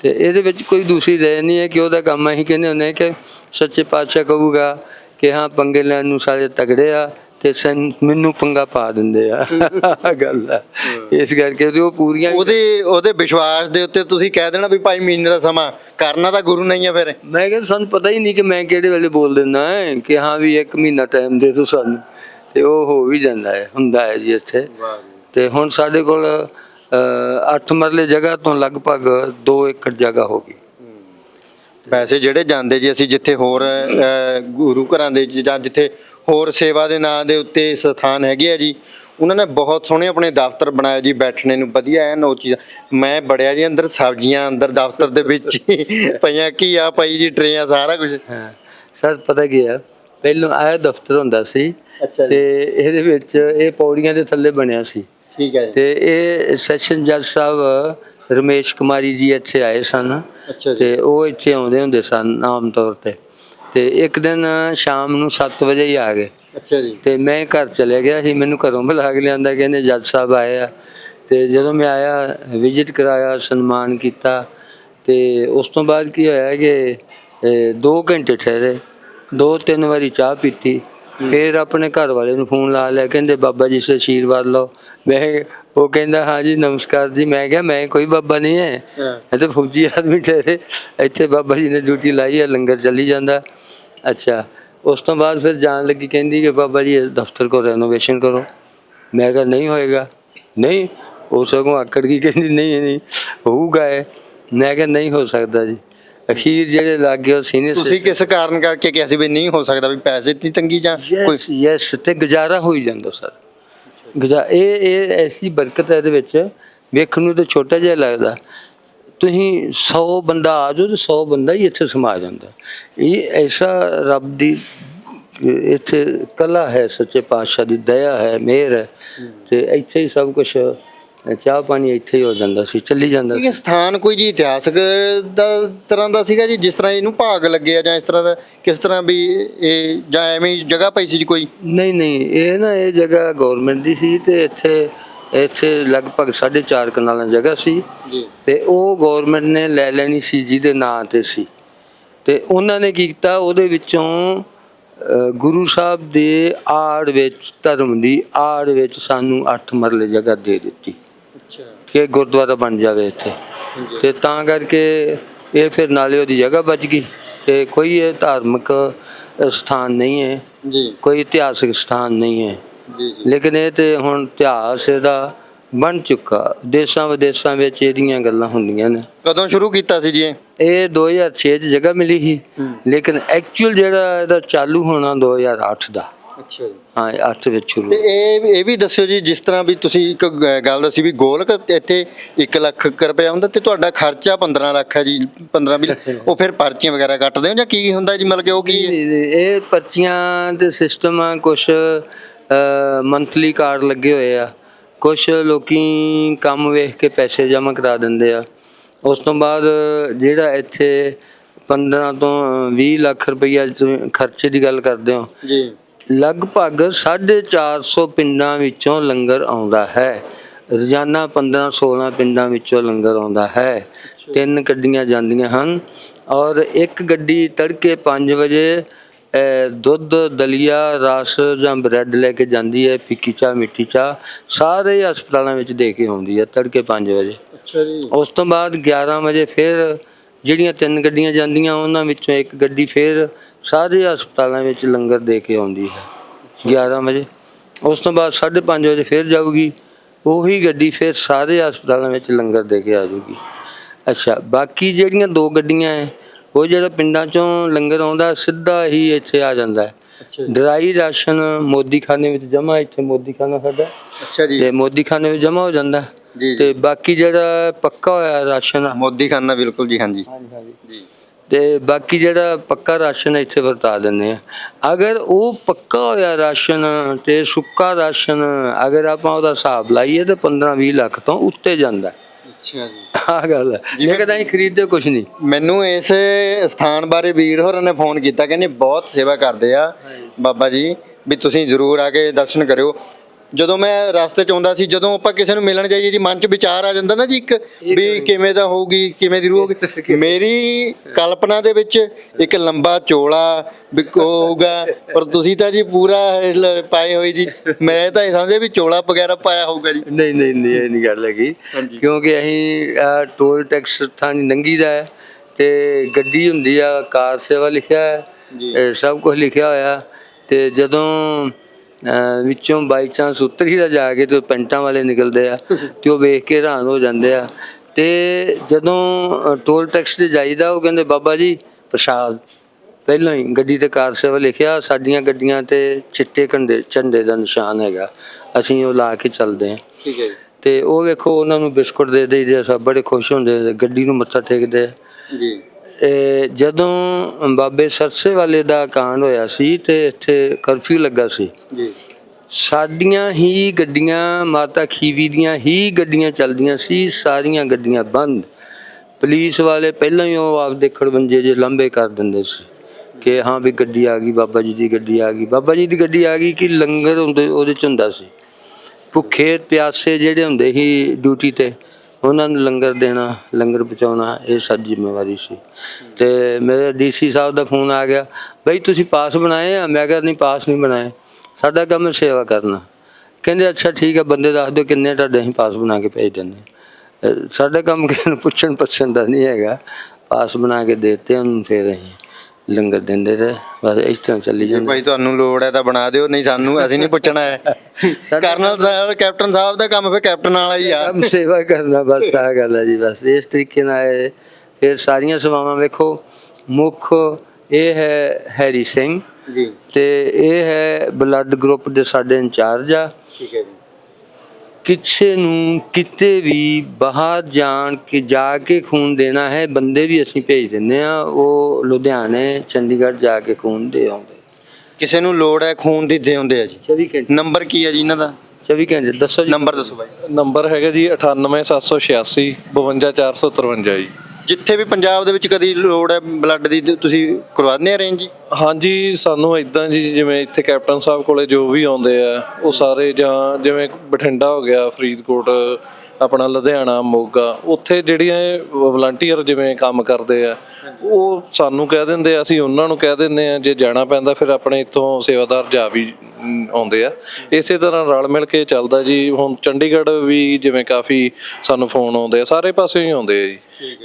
ਤੇ ਇਹਦੇ ਵਿੱਚ ਕੋਈ ਦੂਸਰੀ ਰਹਿ ਨਹੀਂ ਹੈ ਕਿ ਉਹਦਾ ਕੰਮ ਅਸੀਂ ਕਹਿੰਦੇ ਹੁੰਦੇ ਕਿ ਸੱਚੇ ਪਾਤਸ਼ਾਹ ਕਹੂਗਾ ਕਿ ਹਾਂ ਪੰਗੇ ਲੈਣ ਨੂੰ ਸਾਰੇ ਤਗੜੇ ਆ ਤੇ ਸਨ ਮੈਨੂੰ ਪੰਗਾ ਪਾ ਦਿੰਦੇ ਆ। ਗੱਲ ਆ। ਇਸ ਕਰਕੇ ਤੇ ਉਹ ਪੂਰੀਆਂ ਉਹਦੇ ਉਹਦੇ ਵਿਸ਼ਵਾਸ ਦੇ ਉੱਤੇ ਤੁਸੀਂ ਕਹਿ ਦੇਣਾ ਵੀ ਭਾਈ ਮਹੀਨੇ ਦਾ ਸਮਾਂ ਕਰਨਾ ਤਾਂ ਗੁਰੂ ਨਹੀਂ ਆ ਫਿਰ। ਮੈਂ ਕਿਹਾ ਸਾਨੂੰ ਪਤਾ ਹੀ ਨਹੀਂ ਕਿ ਮੈਂ ਕਿਹੜੇ ਵੇਲੇ ਬੋਲ ਦਿੰਦਾ ਹੈ ਕਿ ਹਾਂ ਵੀ ਇੱਕ ਮਹੀਨਾ ਟਾਈਮ ਦੇ ਦਿਓ ਸਾਨੂੰ। ਤੇ ਉਹ ਹੋ ਵੀ ਜਾਂਦਾ ਹੈ ਹੁੰਦਾ ਹੈ ਜੀ ਇੱਥੇ। ਤੇ ਹੁਣ ਸਾਡੇ ਕੋਲ 8 ਮਰਲੇ ਜਗ੍ਹਾ ਤੋਂ ਲਗਭਗ 2 ਏਕੜ ਜਗ੍ਹਾ ਹੋ ਗਈ। ਵੈਸੇ ਜਿਹੜੇ ਜਾਂਦੇ ਜੀ ਅਸੀਂ ਜਿੱਥੇ ਹੋਰ ਗੁਰੂ ਘਰਾਂ ਦੇ ਜਾਂ ਜਿੱਥੇ ਹੋਰ ਸੇਵਾ ਦੇ ਨਾਂ ਦੇ ਉੱਤੇ ਸਥਾਨ ਹੈਗੇ ਆ ਜੀ ਉਹਨਾਂ ਨੇ ਬਹੁਤ ਸੋਹਣੇ ਆਪਣੇ ਦਫ਼ਤਰ ਬਣਾਏ ਜੀ ਬੈਠਣੇ ਨੂੰ ਵਧੀਆ ਐਨ ਉਹ ਚੀਜ਼। ਮੈਂ ਬੜਿਆ ਜੀ ਅੰਦਰ ਸਬਜ਼ੀਆਂ ਅੰਦਰ ਦਫ਼ਤਰ ਦੇ ਵਿੱਚ [laughs] ਪਈਆਂ ਘੀਆ ਪਈ ਜੀ ਟਰੇਆਂ ਸਾਰਾ ਕੁਝ ਹਾਂ ਸਰ ਪਤਾ ਕੀ ਹੈ ਪਹਿਲਾਂ ਆਇਆ ਦਫ਼ਤਰ ਹੁੰਦਾ ਸੀ ਤੇ ਇਹਦੇ ਵਿੱਚ ਇਹ ਪੌੜੀਆਂ ਦੇ ਥੱਲੇ ਬਣਿਆ ਸੀ। ਠੀਕ ਹੈ ਜੀ। ਤੇ ਇਹ ਸੈਸ਼ਨ ਜੱਜ ਸਾਹਿਬ ਰਮੇਸ਼ ਕੁਮਾਰੀ ਜੀ ਇੱਥੇ ਆਏ ਸਨ। ਤੇ ਉਹ ਇੱਥੇ ਆਉਂਦੇ ਹੁੰਦੇ ਸਨ ਆਮ ਤੌਰ ਤੇ। ਤੇ ਇੱਕ ਦਿਨ ਸ਼ਾਮ ਨੂੰ 7 ਵਜੇ ਹੀ ਆ ਗਏ। ਅੱਛਾ ਜੀ। ਤੇ ਮੈਂ ਘਰ ਚਲੇ ਗਿਆ ਸੀ ਮੈਨੂੰ ਘਰੋਂ ਬੁਲਾ ਕੇ ਲਿਆਂਦਾ ਕਹਿੰਦੇ ਜੱਜ ਸਾਹਿਬ ਆਏ ਆ। ਤੇ ਜਦੋਂ ਮੈਂ ਆਇਆ ਵਿਜ਼ਿਟ ਕਰਾਇਆ ਸਨਮਾਨ ਕੀਤਾ। ਤੇ ਉਸ ਤੋਂ ਬਾਅਦ ਕੀ ਹੋਇਆ ਕਿ 2 ਘੰਟੇ ਠਹਿਰੇ ਦੋ ਤਿੰਨ ਵਾਰੀ ਚਾਹ ਪੀਤੀ। ਫਿਰ ਆਪਣੇ ਘਰ ਵਾਲੇ ਨੂੰ ਫੋਨ ਲਾ ਲਿਆ ਕਹਿੰਦੇ ਬਾਬਾ ਜੀ ਸੇ ਆਸ਼ੀਰਵਾਦ ਲਓ। ਮੈਂ ਉਹ ਕਹਿੰਦਾ ਹਾਂ ਜੀ ਨਮਸਕਾਰ ਜੀ। ਮੈਂ ਕਿਹਾ ਮੈਂ ਕੋਈ ਬਾਬਾ ਨਹੀਂ ਹੈ। ਇਹ ਤਾਂ ਫੌਜੀ ਆਦਮੀ ਠਹਿਰੇ। ਇੱਥੇ ਬਾਬਾ ਜੀ ਨੇ ਡਿਊਟੀ ਲਾਈ ਹੈ ਲੰਗਰ ਚੱਲੀ ਜਾਂਦਾ। ਅੱਛਾ ਉਸ ਤੋਂ ਬਾਅਦ ਫਿਰ ਜਾਣ ਲੱਗੀ ਕਹਿੰਦੀ ਕਿ ਬਾਬਾ ਜੀ ਦਫ਼ਤਰ ਕੋ ਰੈਨੋਵੇਸ਼ਨ ਕਰੋ। ਮੈਂ ਕਿਹਾ ਨਹੀਂ ਹੋਏਗਾ। ਨਹੀਂ? ਉਹ ਸਗੋਂ ਆਕੜ ਗਈ ਕਹਿੰਦੀ ਨਹੀਂ ਨਹੀਂ ਹੋਊਗਾ ਇਹ। ਮੈਂ ਕਿਹਾ ਨਹੀਂ ਹੋ ਸਕਦਾ ਜੀ। ਅਖੀਰ ਜਿਹੜੇ ਲੱਗ ਗਏ ਉਹ ਸੀਨੀਅਰ ਤੁਸੀਂ ਕਿਸ ਕਾਰਨ ਕਰਕੇ ਕਿਹਾ ਸੀ ਵੀ ਨਹੀਂ ਹੋ ਸਕਦਾ ਵੀ ਪੈਸੇ ਦੀ ਤੰਗੀ ਜਾਂ ਕੋਈ ਯੈਸ ਯੈਸ ਤੇ ਗੁਜ਼ਾਰਾ ਹੋ ਹੀ ਜਾਂਦਾ ਸਰ। ਗੁਜ਼ਾ ਇਹ ਇਹ ਐਸੀ ਬਰਕਤ ਹੈ ਇਹਦੇ ਵਿੱਚ ਵੇਖਣ ਨੂੰ ਤਾਂ ਛੋਟਾ ਜਿਹਾ ਲੱਗਦਾ। ਤੁਸੀਂ 100 ਬੰਦਾ ਆ ਜਾਓ ਤੇ 100 ਬੰਦਾ ਹੀ ਇੱਥੇ ਸਮਾ ਜਾਂਦਾ। ਇਹ ਐਸਾ ਰੱਬ ਦੀ ਇੱਥੇ ਕਲਾ ਹੈ ਸੱਚੇ ਪਾਤਸ਼ਾਹ ਦੀ ਦਇਆ ਹੈ ਮਿਹਰ ਹੈ। ਤੇ ਇੱਥੇ ਹੀ ਸਭ ਕੁਝ ਚਾਹ ਪਾਣੀ ਇੱਥੇ ਹੀ ਹੋ ਜਾਂਦਾ ਸੀ ਚੱਲੀ ਜਾਂਦਾ ਸੀ। ਇਹ ਸਥਾਨ ਕੋਈ ਜੀ ਇਤਿਹਾਸਕ ਦਾ ਤਰ੍ਹਾਂ ਦਾ ਸੀਗਾ ਜੀ ਜਿਸ ਤਰ੍ਹਾਂ ਇਹਨੂੰ ਭਾਗ ਲੱਗੇ ਆ ਜਾਂ ਇਸ ਤਰ੍ਹਾਂ ਦਾ ਕਿਸ ਤਰ੍ਹਾਂ ਵੀ ਇਹ ਜਾਂ ਐਵੇਂ ਹੀ ਜਗ੍ਹਾ ਪਈ ਸੀ ਜੀ ਕੋਈ? ਨਹੀਂ ਨਹੀਂ ਇਹ ਨਾ ਇਹ ਜਗ੍ਹਾ ਗਵਰਨਮੈਂਟ ਦੀ ਸੀ ਤੇ ਇੱਥੇ ਇੱਥੇ ਲਗਭਗ 4.5 ਕਨਾਲਾਂ ਜਗ੍ਹਾ ਸੀ। ਜੀ। ਤੇ ਉਹ ਗਵਰਨਮੈਂਟ ਨੇ ਲੈ ਲੈਣੀ ਸੀ ਜਿਹਦੇ ਨਾਂ ਤੇ ਸੀ। ਤੇ ਉਹਨਾਂ ਨੇ ਕੀ ਕੀਤਾ ਉਹਦੇ ਵਿੱਚੋਂ ਗੁਰੂ ਸਾਹਿਬ ਦੇ ਆੜ ਵਿੱਚ ਧਰਮ ਦੀ ਆੜ ਵਿੱਚ ਸਾਨੂੰ 8 ਮਰਲੇ ਜਗ੍ਹਾ ਦੇ ਦਿੱਤੀ। ਕਿ ਗੁਰਦੁਆਰਾ ਬਣ ਜਾਵੇ ਇੱਥੇ। ਤੇ ਤਾਂ ਕਰਕੇ ਇਹ ਫਿਰ ਨਾਲੇ ਉਹਦੀ ਜਗ੍ਹਾ ਬਚ ਗਈ। ਤੇ ਕੋਈ ਇਹ ਧਾਰਮਿਕ ਸਥਾਨ ਨਹੀਂ ਹੈ। ਜੀ। ਕੋਈ ਇਤਿਹਾਸਕ ਸਥਾਨ ਨਹੀਂ ਹੈ। ਜੀ ਜੀ। ਲੇਕਿਨ ਇਹ ਤੇ ਹੁਣ ਇਤਿਹਾਸ ਇਹਦਾ ਬਣ ਚੁੱਕਾ। ਦੇਸ਼ਾਂ ਵਿਦੇਸ਼ਾਂ ਵਿੱਚ ਇਹਦੀਆਂ ਗੱਲਾਂ ਹੁੰਦੀਆਂ ਨੇ। ਕਦੋਂ ਸ਼ੁਰੂ ਕੀਤਾ ਸੀ ਜੀ ਇਹ? ਇਹ 2006 ਚ ਜਗ੍ਹਾ ਮਿਲੀ ਸੀ। ਲੇਕਿਨ ਐਕਚੁਅਲ ਜਿਹੜਾ ਇਹਦਾ ਚਾਲੂ ਹੋਣਾ 2008 ਦਾ। ਅੱਛਾ ਜੀ। ਹਾਂ 8 ਵਿੱਚ ਸ਼ੁਰੂ ਤੇ ਇਹ ਇਹ ਵੀ ਦੱਸਿਓ ਜੀ ਜਿਸ ਤਰ੍ਹਾਂ ਵੀ ਤੁਸੀਂ ਇੱਕ ਗ- ਗੱਲ ਦੱਸੀ ਵੀ ਗੋਲਕ ਇੱਥੇ 1 ਲੱਖ ਕੁ ਰੁਪਇਆ ਹੁੰਦਾ ਤੇ ਤੁਹਾਡਾ ਖਰਚਾ 15 ਲੱਖ ਹੈ ਜੀ 15 ਵੀ ਉਹ ਫਿਰ ਪਰਚੀਆਂ ਵਗੈਰਾ ਕੱਟਦੇ ਹੋ ਜਾਂ ਕੀ ਹੁੰਦਾ ਜੀ ਮਤਲਬ ਕਿ ਉਹ ਕੀ ਹੈ? ਇਹ ਪਰਚੀਆਂ ਦੇ ਸਿਸਟਮ ਆ ਕੁਝ ਮੰਥਲੀ ਕਾਰਡ ਲੱਗੇ ਹੋਏ ਆ। ਕੁਝ ਲੋਕੀ ਕੰਮ ਵੇਖ ਕੇ ਪੈਸੇ ਜਮ੍ਹਾਂ ਕਰਾ ਦਿੰਦੇ ਆ। ਉਸ ਤੋਂ ਬਾਅਦ ਜਿਹੜਾ ਇੱਥੇ 15 ਤੋਂ 20 ਲੱਖ ਰੁਪਈਆ ਤੁਸੀਂ ਖਰਚੇ ਦੀ ਗੱਲ ਕਰਦੇ ਹੋ ਜੀ। ਲਗਭਗ 450 ਪਿੰਡਾਂ ਵਿੱਚੋਂ ਲੰਗਰ ਆਉਂਦਾ ਹੈ। ਰੋਜ਼ਾਨਾ 15 16 ਪਿੰਡਾਂ ਵਿੱਚੋਂ ਲੰਗਰ ਆਉਂਦਾ ਹੈ। ਤਿੰਨ ਗੱਡੀਆਂ ਜਾਂਦੀਆਂ ਹਨ ਔਰ ਇੱਕ ਗੱਡੀ ਤੜਕੇ 5 ਵਜੇ ਦੁੱਧ ਦਲੀਆ ਰਸ ਜਾਂ ਬ੍ਰੈਡ ਲੈ ਕੇ ਜਾਂਦੀ ਹੈ ਫਿੱਕੀ ਚਾਹ ਮਿੱਠੀ ਚਾਹ ਸਾਰੇ ਹਸਪਤਾਲਾਂ ਵਿੱਚ ਦੇ ਕੇ ਆਉਂਦੀ ਹੈ ਤੜਕੇ 5 ਵਜੇ। ਅੱਛਾ ਜੀ। ਉਸ ਤੋਂ ਬਾਅਦ 11 ਵਜੇ ਫਿਰ ਜਿਹੜੀਆਂ ਤਿੰਨ ਗੱਡੀਆਂ ਜਾਂਦੀਆਂ ਉਹਨਾਂ ਵਿੱਚੋਂ ਇੱਕ ਗੱਡੀ ਫਿਰ ਸਾਰੇ ਹਸਪਤਾਲਾਂ ਵਿੱਚ ਲੰਗਰ ਦੇ ਕੇ ਆਉਂਦੀ ਹੈ। 11 ਵਜੇ। ਉਸ ਤੋਂ ਬਾਅਦ 5:30 ਵਜੇ ਫਿਰ ਜਾਊਗੀ। ਉਹੀ ਗੱਡੀ ਫਿਰ ਸਾਰੇ ਹਸਪਤਾਲਾਂ ਵਿੱਚ ਲੰਗਰ ਦੇ ਕੇ ਆ ਜਾਊਗੀ। ਅੱਛਾ ਬਾਕੀ ਜਿਹੜੀਆਂ ਦੋ ਗੱਡੀਆਂ ਹੈ ਉਹ ਜਿਹੜਾ ਪਿੰਡਾਂ ਚੋਂ ਲੰਗਰ ਆਉਂਦਾ ਸਿੱਧਾ ਹੀ ਇੱਥੇ ਆ ਜਾਂਦਾ ਹੈ ਡਰਾਈ ਰਾਸ਼ਨ ਮੋਦੀ ਖਾਨੇ ਵਿੱਚ ਜਮਾ ਇੱਥੇ ਮੋਦੀ ਖਾਨਾ ਸਾਡਾ। ਅੱਛਾ ਜੀ। ਤੇ ਮੋਦੀ ਖਾਨੇ ਵਿੱਚ ਜਮਾ ਹੋ ਜਾਂਦਾ। ਜੀ ਤੇ ਬਾਕੀ ਜਿਹੜਾ ਪੱਕਾ ਹੋਇਆ ਰਾਸ਼ਨ ਮੋਦੀ ਖਾਨਾ ਬਿਲਕੁਲ ਜੀ ਹਾਂਜੀ। ਹਾਂਜੀ ਹਾਂਜੀ। ਜੀ। ਤੇ ਬਾਕੀ ਜਿਹੜਾ ਪੱਕਾ ਰਾਸ਼ਨ ਇੱਥੇ ਵਰਤਾ ਦਿੰਦੇ ਆ। ਅਗਰ ਉਹ ਪੱਕਾ ਹੋਇਆ ਰਾਸ਼ਨ ਤੇ ਸੁੱਕਾ ਰਾਸ਼ਨ ਅਗਰ ਆਪਾਂ ਉਹਦਾ ਹਿਸਾਬ ਲਾਈਏ ਤੇ 15 20 ਲੱਖ ਤੋਂ ਉੱਤੇ ਜਾਂਦਾ। ਅੱਛਾ ਜੀ। ਆ। ਗੱਲ ਹੈ ਲੇਕਿਨ ਅਸੀਂ ਖਰੀਦਦੇ ਕੁਝ ਨਹੀਂ। ਮੈਨੂੰ ਇਸ ਸਥਾਨ ਬਾਰੇ ਵੀਰ ਹੋਰਾਂ ਨੇ ਫੋਨ ਕੀਤਾ ਕਹਿੰਦੇ ਬਹੁਤ ਸੇਵਾ ਕਰਦੇ ਆ। ਬਾਬਾ ਜੀ ਵੀ ਤੁਸੀਂ ਜ਼ਰੂਰ ਆ ਕੇ ਦਰਸ਼ਨ ਕਰਿਓ। ਜਦੋਂ ਮੈਂ ਰਸਤੇ ਚ ਆਉਂਦਾ ਸੀ ਜਦੋਂ ਆਪਾਂ ਕਿਸੇ ਨੂੰ ਮਿਲਣ ਜਾਈਏ ਜੀ ਮਨ ਚ ਵਿਚਾਰ ਆ ਜਾਂਦਾ ਨਾ ਜੀ ਇੱਕ ਵੀ ਕਿਵੇਂ ਦਾ ਹੋਊਗੀ ਕਿਵੇਂ ਦੀ ਰੂਹ ਹੋਊਗੀ [laughs] ਮੇਰੀ ਕਲਪਨਾ ਦੇ ਵਿੱਚ ਇੱਕ ਲੰਬਾ ਚੋਲਾ ਵੀ ਹੋਊਗਾ ਪਰ ਤੁਸੀਂ ਤਾਂ ਜੀ ਪੂਰਾ ਪਾਏ ਹੋਏ ਜੀ। ਮੈਂ ਤਾਂ ਇਹ ਸਮਝਿਆ ਵੀ ਚੋਲਾ ਵਗੈਰਾ ਪਾਇਆ ਹੋਊਗਾ ਜੀ। ਨਹੀਂ ਨਹੀਂ ਨਹੀਂ ਇਹ ਨਹੀਂ ਗੱਲ ਹੈਗੀ। ਕਿਉਂਕਿ ਅਸੀਂ ਟੋਲ ਟੈਕਸ ਥਾਂ ਨੰਗੀ ਦਾ ਹੈ ਤੇ ਗੱਡੀ ਹੁੰਦੀ ਆ ਕਾਰ ਸੇਵਾ ਲਿਖਿਆ ਹੈ ਸਭ ਕੁਝ ਲਿਖਿਆ ਹੋਇਆ ਤੇ ਜਦੋਂ ਵਿੱਚੋਂ ਬਾਈ ਚਾਂਸ ਉਤਰੀ ਦਾ ਜਾ ਕੇ ਤੇ ਉਹ ਪੈਂਟਾਂ ਵਾਲੇ ਨਿਕਲਦੇ ਆ ਤੇ ਉਹ ਵੇਖ ਕੇ ਹੈਰਾਨ ਹੋ ਜਾਂਦੇ ਆ। ਤੇ ਜਦੋਂ ਟੋਲ ਟੈਕਸ ਤੇ ਜਾਈਦਾ ਉਹ ਕਹਿੰਦੇ ਬਾਬਾ ਜੀ ਪ੍ਰਸ਼ਾਦ। ਪਹਿਲਾਂ ਹੀ ਗੱਡੀ ਤੇ ਕਾਰ ਸੇਵਾ ਲਿਖਿਆ ਸਾਡੀਆਂ ਗੱਡੀਆਂ ਤੇ ਚਿੱਟੇ ਕੰਡੇ ਝੰਡੇ ਦਾ ਨਿਸ਼ਾਨ ਹੈਗਾ। ਅਸੀਂ ਉਹ ਲਾ ਕੇ ਚੱਲਦੇ ਹਾਂ। ਠੀਕ ਹੈ ਤੇ ਉਹ ਵੇਖੋ ਉਹਨਾਂ ਨੂੰ ਬਿਸਕੁਟ ਦੇ ਦੇਈਦੇ ਸਭ ਬੜੇ ਖੁਸ਼ ਹੁੰਦੇ ਗੱਡੀ ਨੂੰ ਮੱਥਾ ਟੇਕਦੇ ਆ। ਜੀ। ਜਦੋਂ ਬਾਬੇ ਸਰਸੇ ਵਾਲੇ ਦਾ ਕਾਂਡ ਹੋਇਆ ਸੀ ਤੇ ਇੱਥੇ ਕਰਫਿਊ ਲੱਗਾ ਸੀ। ਜੀ। ਸਾਡੀਆਂ ਹੀ ਗੱਡੀਆਂ ਮਾਤਾ ਖੀਵੀ ਦੀਆਂ ਹੀ ਗੱਡੀਆਂ ਚੱਲਦੀਆਂ ਸੀ ਸਾਰੀਆਂ ਗੱਡੀਆਂ ਬੰਦ। ਪੁਲਿਸ ਵਾਲੇ ਪਹਿਲਾਂ ਹੀ ਉਹ ਆਪਦੇ ਖੜਵੰਜੇ ਜੇ ਲੰਬੇ ਕਰ ਦਿੰਦੇ ਸੀ ਕਿ ਹਾਂ ਵੀ ਗੱਡੀ ਆ ਗਈ ਬਾਬਾ ਜੀ ਦੀ ਗੱਡੀ ਆ ਗਈ। ਬਾਬਾ ਜੀ ਦੀ ਗੱਡੀ ਆ ਗਈ ਕਿ ਲੰਗਰ ਹੁੰਦੇ ਉਹਦੇ ਚ ਹੁੰਦਾ ਸੀ। ਭੁੱਖੇ ਪਿਆਸੇ ਜਿਹੜੇ ਹੁੰਦੇ ਸੀ ਡਿਊਟੀ ਤੇ ਉਹਨਾਂ ਨੂੰ ਲੰਗਰ ਦੇਣਾ, ਲੰਗਰ ਪਹੁੰਚਾਉਣਾ, ਇਹ ਸਾਡੀ ਜ਼ਿੰਮੇਵਾਰੀ ਸੀ। ਤੇ ਮੇਰੇ ਡੀਸੀ ਸਾਹਿਬ ਦਾ ਫੋਨ ਆ ਗਿਆ, ਬਈ ਤੁਸੀਂ ਪਾਸ ਬਣਾਏ ਆ? ਮੈਂ ਕਿਹਾ, ਨਹੀਂ, ਪਾਸ ਨਹੀਂ ਬਣਾਏ। ਸਾਡਾ ਕੰਮ ਸੇਵਾ ਕਰਨਾ। ਕਹਿੰਦੇ, ਅੱਛਾ, ਠੀਕ ਹੈ ਬੰਦੇ ਦੱਸ ਦਿਓ ਕਿੰਨੇ ਤੁਹਾਡੇ ਅਸੀਂ ਪਾਸ ਬਣਾ ਕੇ ਭੇਜ ਦਿੰਦੇ ਹਾਂ। ਸਾਡਾ ਕੰਮ ਕਿਸੇ ਨੂੰ ਪੁੱਛਣ ਪੁੱਛਣ ਦਾ ਨਹੀਂ ਹੈਗਾ। ਪਾਸ ਬਣਾ ਕੇ ਦੇਤੇ, ਉਹਨੂੰ ਫਿਰ ਅਸੀਂ। ਲੰਗਰ ਦਿੰਦੇ ਰਹੇ ਬਸ ਇਸ ਤਰ੍ਹਾਂ ਚੱਲੀ ਜੇ ਜਾਂਦਾ। ਭਾਈ ਤੁਹਾਨੂੰ ਲੋੜ ਹੈ ਤਾਂ ਬਣਾ ਦਿਓ ਨਹੀਂ ਸਾਨੂੰ ਅਸੀਂ ਨਹੀਂ ਪੁੱਛਣਾ ਹੈ। ਕਰਨਲ ਸਾਹਿਬ ਕੈਪਟਨ ਸਾਹਿਬ ਦਾ ਕੰਮ ਫਿਰ ਕੈਪਟਨ ਵਾਲਾ ਹੀ ਆ। ਕੰਮ ਸੇਵਾ ਕਰਨਾ ਬਸ ਆ ਗੱਲ ਹੈ ਜੀ ਬਸ ਇਸ ਤਰੀਕੇ ਨਾਲ ਇਹ ਫਿਰ ਸਾਰੀਆਂ ਸੇਵਾਵਾਂ ਵੇਖੋ। ਮੁੱਖ ਇਹ ਹੈ ਹੈਰੀ ਸਿੰਘ ਜੀ। ਤੇ ਇਹ ਹੈ ਬਲੱਡ ਗਰੁੱਪ ਦੇ ਸਾਡੇ ਇੰਚਾਰਜ ਆ। ਠੀਕ ਹੈ ਜੀ। ਕਿਸੇ ਨੂੰ ਕਿਤੇ ਵੀ ਬਾਹਰ ਜਾਣ ਕੇ ਜਾ ਕੇ ਖੂਨ ਦੇਣਾ ਹੈ ਬੰਦੇ ਵੀ ਅਸੀਂ ਭੇਜ ਦਿੰਦੇ ਆ ਉਹ ਲੁਧਿਆਣੇ ਚੰਡੀਗੜ੍ਹ ਜਾ ਕੇ ਖੂਨ ਦੇ ਆਉਂਦੇ। ਕਿਸੇ ਨੂੰ ਲੋੜ ਹੈ ਖੂਨ ਦੀ ਦੇ ਹੁੰਦੇ ਆ ਜੀ। 24 ਘੰਟੇ। ਨੰਬਰ ਕੀ ਹੈ ਜੀ ਇਹਨਾਂ ਦਾ? 24 ਘੰਟੇ ਦੱਸੋ ਜੀ। ਨੰਬਰ ਦੱਸੋ ਬਾਈ। ਨੰਬਰ ਹੈਗਾ ਜੀ 98786 52453 ਜੀ। ਜਿੱਥੇ ਵੀ ਪੰਜਾਬ ਦੇ ਵਿੱਚ ਕਦੀ ਲੋੜ ਹੈ ਬਲੱਡ ਦੀ ਤੁਸੀਂ ਕਰਵਾ ਦਿੰਦੇ ਆ ਅਰੇਂਜ ਜੀ? ਹਾਂਜੀ, ਸਾਨੂੰ ਇਦਾਂ ਜੀ, ਜਿਵੇਂ ਇੱਥੇ ਕੈਪਟਨ ਸਾਹਿਬ ਕੋਲੇ ਜੋ ਵੀ ਆਉਂਦੇ ਆ, ਉਹ ਸਾਰੇ ਜਾਂ ਜਿਵੇਂ ਬਠਿੰਡਾ ਹੋ ਗਿਆ, ਫਰੀਦਕੋਟ ਆਪਣਾ ਲੁਧਿਆਣਾ ਮੋਗਾ ਉੱਥੇ ਜਿਹੜੀਆਂ ਵਲੰਟੀਅਰ ਜਿਵੇਂ ਕੰਮ ਕਰਦੇ ਆ ਉਹ ਸਾਨੂੰ ਕਹਿ ਦਿੰਦੇ ਆ ਅਸੀਂ ਉਹਨਾਂ ਨੂੰ ਕਹਿ ਦਿੰਦੇ ਆ ਜੇ ਜਾਣਾ ਪੈਂਦਾ ਫਿਰ ਆਪਣੇ ਇੱਥੋਂ ਸੇਵਾਦਾਰ ਜਾ ਵੀ ਆਉਂਦੇ ਆ। ਇਸੇ ਤਰ੍ਹਾਂ ਰਲ ਮਿਲ ਕੇ ਚੱਲਦਾ ਜੀ ਹੁਣ ਚੰਡੀਗੜ੍ਹ ਵੀ ਜਿਵੇਂ ਕਾਫੀ ਸਾਨੂੰ ਫੋਨ ਆਉਂਦੇ ਆ ਸਾਰੇ ਪਾਸੇ ਹੀ ਆਉਂਦੇ ਆ ਜੀ।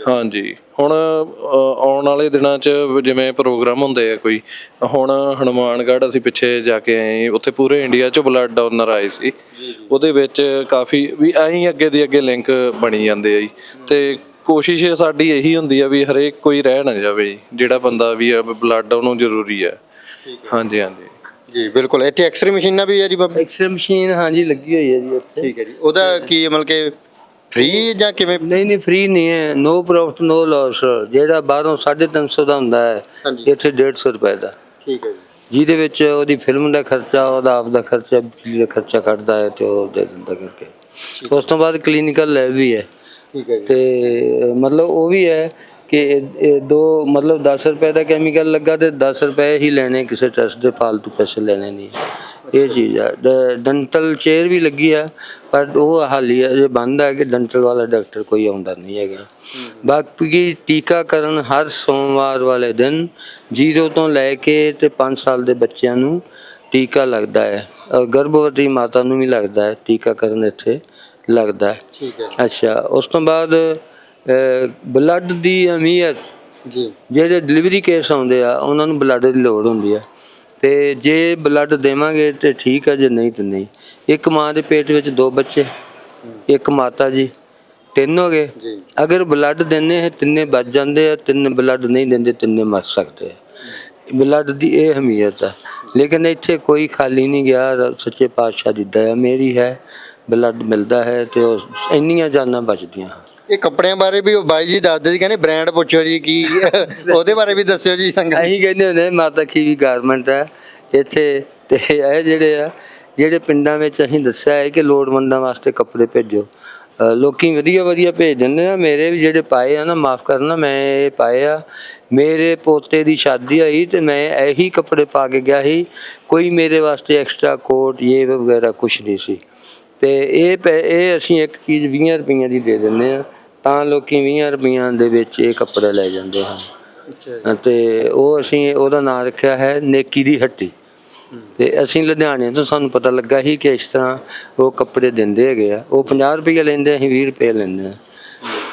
ਹਾਂਜੀ। ਹੁਣ ਆਉਣ ਵਾਲੇ ਦਿਨਾਂ 'ਚ ਜਿਵੇਂ ਪ੍ਰੋਗਰਾਮ ਹੁੰਦੇ ਆ ਕੋਈ ਹੁਣ ਹਨੂਮਾਨਗੜ੍ਹ ਅਸੀਂ ਪਿੱਛੇ ਜਾ ਕੇ ਆਏ ਉੱਥੇ ਪੂਰੇ ਇੰਡੀਆ 'ਚੋਂ ਬਲੱਡ ਡੋਨਰ ਆਏ ਸੀ। ਉਹਦੇ ਵਿੱਚ ਕਾਫੀ ਵੀ ਐਂ ਅੱਗੇ ਦੀ ਅੱਗੇ ਲਿੰਕ ਬਣੀ ਜਾਂਦੇ ਆ ਜੀ। ਤੇ ਕੋਸ਼ਿਸ਼ ਸਾਡੀ ਇਹੀ ਹੁੰਦੀ ਆ ਵੀ ਹਰੇਕ ਕੋਈ ਰਹਿ ਨਾ ਜਾਵੇ ਜੀ ਜਿਹੜਾ ਬੰਦਾ ਵੀ ਆ ਬਲੱਡ ਉਹਨੂੰ ਜ਼ਰੂਰੀ ਹੈ ਹਾਂਜੀ ਹਾਂਜੀ। ਜੀ ਬਿਲਕੁਲ। ਇੱਥੇ ਐਕਸਰੇ ਮਸ਼ੀਨਾਂ ਵੀ ਹੈ ਜੀ ਬਾਬਾ? ਐਕਸਰੇ ਮਸ਼ੀਨ ਹਾਂਜੀ ਲੱਗੀ ਹੋਈ ਹੈ ਜੀ ਇੱਥੇ। ਠੀਕ ਹੈ ਜੀ। ਉਹਦਾ ਕੀ ਮਤਲਬ ਕਿ ਫ੍ਰੀ ਜਾਂ ਕਿਵੇਂ? ਨਹੀਂ ਨਹੀਂ ਫ੍ਰੀ ਨਹੀਂ ਹੈ। ਨੋ ਪ੍ਰੋਫਿਟ ਨੋ ਲਾਸ ਜਿਹੜਾ ਬਾਹਰੋਂ 350 ਦਾ ਹੁੰਦਾ ਹੈ ਹਾਂਜੀ। ਇੱਥੇ 150 ਰੁਪਏ ਦਾ। ਠੀਕ ਹੈ ਜੀ। ਜਿਹਦੇ ਵਿੱਚ ਉਹਦੀ ਫਿਲਮ ਦਾ ਖਰਚਾ ਉਹਦਾ ਆਪ ਦਾ ਖਰਚਾ ਬਿਜਲੀ ਦਾ ਖਰਚਾ ਕੱਢਦਾ ਹੈ ਤੇ ਉਹ ਦੇ ਦਿੰਦਾ ਕਰਕੇ। ਉਸ ਤੋਂ ਬਾਅਦ ਕਲੀਨਿਕਲ ਲੈਬ ਵੀ ਹੈ। ਠੀਕ ਹੈ ਜੀ। ਤੇ ਮਤਲਬ ਉਹ ਵੀ ਹੈ ਕਿ ਇਹ- ਦੋ ਮਤਲਬ 10 ਰੁਪਏ ਦਾ ਕੈਮੀਕਲ ਲੱਗਾ ਤੇ 10 ਰੁਪਏ ਹੀ ਲੈਣੇ ਕਿਸੇ ਟੈਸਟ ਦੇ ਫालतू ਪੈਸੇ ਲੈਣੇ ਨਹੀਂ। ਇਹ ਚੀਜ਼ ਹੈ ਡੈਂਟਲ ਚੇਅਰ ਵੀ ਲੱਗੀ ਆ ਪਰ ਉਹ ਹਾਲੀ ਅਜੇ ਬੰਦ ਹੈ ਕਿ ਡੈਂਟਲ ਵਾਲਾ ਡਾਕਟਰ ਕੋਈ ਆਉਂਦਾ ਨਹੀਂ ਹੈਗਾ। ਬਾਕੀ ਟੀਕਾਕਰਨ ਹਰ ਸੋਮਵਾਰ ਵਾਲੇ ਦਿਨ 0 ਤੋਂ ਲੈ ਕੇ ਤੇ 5 ਸਾਲ ਦੇ ਬੱਚਿਆਂ ਨੂੰ ਟੀਕਾ ਲੱਗਦਾ ਹੈ। ਗਰਭਵਤੀ ਮਾਤਾ ਨੂੰ ਵੀ ਲੱਗਦਾ ਹੈ ਟੀਕਾਕਰਨ ਇੱਥੇ ਲੱਗਦਾ ਹੈ। ਠੀਕ ਹੈ। ਅੱਛਾ ਉਸ ਤੋਂ ਬਾਅਦ ਬਲੱਡ ਦੀ ਅਮੀਅਤ ਜੀ। ਜਿਹੜੇ ਡਿਲੀਵਰੀ ਕੇਸ ਆਉਂਦੇ ਆ ਉਹਨਾਂ ਨੂੰ ਬਲੱਡ ਦੀ ਲੋੜ ਹੁੰਦੀ ਆ। ਤੇ ਜੇ ਬਲੱਡ ਦੇਵਾਂਗੇ ਤੇ ਠੀਕ ਆ ਜੇ ਨਹੀਂ ਤੇ ਨਹੀਂ। ਇੱਕ ਮਾਂ ਦੇ ਪੇਟ ਵਿੱਚ ਦੋ ਬੱਚੇ ਇੱਕ ਮਾਤਾ ਜੀ ਤਿੰਨ ਹੋ ਗਏ। ਜੀ। ਅਗਰ ਬਲੱਡ ਦਿੰਨੇ ਹੈ ਤਿੰਨੇ ਬਚ ਜਾਂਦੇ ਆ ਤਿੰਨ ਬਲੱਡ ਨਹੀਂ ਦਿੰਦੇ ਤਿੰਨੇ ਮਰ ਸਕਦੇ ਆ। ਬਲੱਡ ਦੀ ਇਹ ਅਹਿਮੀਅਤ ਆ। ਲੇਕਿਨ ਇੱਥੇ ਕੋਈ ਖਾਲੀ ਨਹੀਂ ਗਿਆ ਸੱਚੇ ਪਾਤਸ਼ਾਹ ਦੀ ਦਇਆ ਮੇਰੀ ਹੈ ਬਲੱਡ ਮਿਲਦਾ ਹੈ ਤੇ ਇੰਨੀਆਂ ਜਾਨਾਂ ਬਚਦੀਆਂ ਹਨ। ਇਹ ਕੱਪੜਿਆਂ ਬਾਰੇ ਵੀ ਉਹ ਬਾਈ ਜੀ ਦੱਸਦੇ ਸੀ ਕਹਿੰਦੇ ਬ੍ਰਾਂਡ ਪੁੱਛੋ ਜੀ ਕੀ [laughs] ਉਹਦੇ ਬਾਰੇ ਵੀ ਦੱਸਿਓ ਜੀ ਸੰਗਤ। ਅਸੀਂ ਕਹਿੰਦੇ ਹੁੰਦੇ ਮਾਤਾ ਕੀ ਵੀ ਗਾਰਮੈਂਟ ਹੈ ਇੱਥੇ ਤੇ ਇਹ ਜਿਹੜੇ ਆ ਜਿਹੜੇ ਪਿੰਡਾਂ ਵਿੱਚ ਅਸੀਂ ਦੱਸਿਆ ਹੈ ਕਿ ਲੋੜਵੰਦਾਂ ਵਾਸਤੇ ਕੱਪੜੇ ਭੇਜੋ। ਲੋਕੀ ਵਧੀਆ ਵਧੀਆ ਭੇਜ ਦਿੰਦੇ ਆ ਮੇਰੇ ਵੀ ਜਿਹੜੇ ਪਾਏ ਆ ਨਾ ਮਾਫ ਕਰਨਾ ਮੈਂ ਇਹ ਪਾਏ ਆ। ਮੇਰੇ ਪੋਤੇ ਦੀ ਸ਼ਾਦੀ ਹੋਈ ਤੇ ਮੈਂ ਇਹੀ ਕੱਪੜੇ ਪਾ ਕੇ ਗਿਆ ਸੀ ਕੋਈ ਮੇਰੇ ਵਾਸਤੇ ਐਕਸਟਰਾ ਕੋਟ ਇਹ ਵਗੈਰਾ ਕੁਛ ਨਹੀਂ ਸੀ। ਤੇ ਇਹ ਇਹ ਅਸੀਂ ਇੱਕ ਚੀਜ਼ 20 ਰੁਪਈਆਂ ਦੀ ਦੇ ਦਿੰਦੇ ਆ। ਤਾਂ ਲੋਕੀ 20 ਰੁਪਈਆਂ ਦੇ ਵਿੱਚ ਇਹ ਕੱਪੜੇ ਲੈ ਜਾਂਦੇ ਹਨ। ਤੇ ਉਹ ਅਸੀਂ ਉਹਦਾ ਨਾਮ ਰੱਖਿਆ ਹੈ ਨੇਕੀ ਦੀ ਹੱਟੀ। ਤੇ ਅਸੀਂ ਲੁਧਿਆਣੇ ਤੋਂ ਸਾਨੂੰ ਪਤਾ ਲੱਗਾ ਸੀ ਕਿ ਇਸ ਤਰ੍ਹਾਂ ਉਹ ਕੱਪੜੇ ਦਿੰਦੇ ਹੈਗੇ ਆ। ਉਹ 50 ਰੁਪਏ ਲੈਂਦੇ ਅਸੀਂ 20 ਰੁਪਏ ਲੈਂਦੇ ਆ।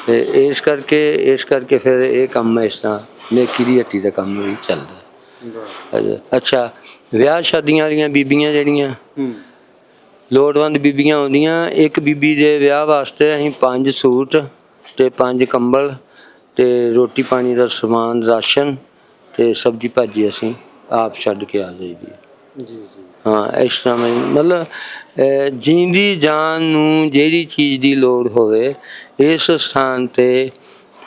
ਤੇ ਇਸ ਕਰਕੇ ਇਸ ਕਰਕੇ ਫਿਰ ਇਹ ਕੰਮ ਇਸ ਤਰ੍ਹਾਂ ਨੇਕੀ ਦੀ ਹੱਟੀ ਦਾ ਕੰਮ ਵੀ ਚੱਲਦਾ। ਅੱਛਾ- ਵਿਆਹ ਸ਼ਾਦੀਆਂ ਵਾਲੀਆਂ ਬੀਬੀਆਂ ਜਿਹੜੀਆਂ ਲੋੜਵੰਦ ਬੀਬੀਆਂ ਆਉਂਦੀਆਂ ਇੱਕ ਬੀਬੀ ਦੇ ਵਿਆਹ ਵਾਸਤੇ ਅਸੀਂ ਪੰਜ ਸੂਟ ਤੇ ਪੰਜ ਕੰਬਲ ਤੇ ਰੋਟੀ ਪਾਣੀ ਦਾ ਸਮਾਨ ਰਾਸ਼ਨ ਤੇ ਸਬਜ਼ੀ ਭਾਜੀ ਅਸੀਂ ਆਪ ਛੱਡ ਕੇ ਆ ਜਾਈਦੀ ਜੀ ਜੀ। ਹਾਂ ਇਸ ਤਰ੍ਹਾਂ ਮੈਂ ਮਤਲਬ ਜੀਂਦੀ ਜਾਨ ਨੂੰ ਜਿਹੜੀ ਚੀਜ਼ ਦੀ ਲੋੜ ਹੋਵੇ ਇਸ ਸਥਾਨ ਤੇ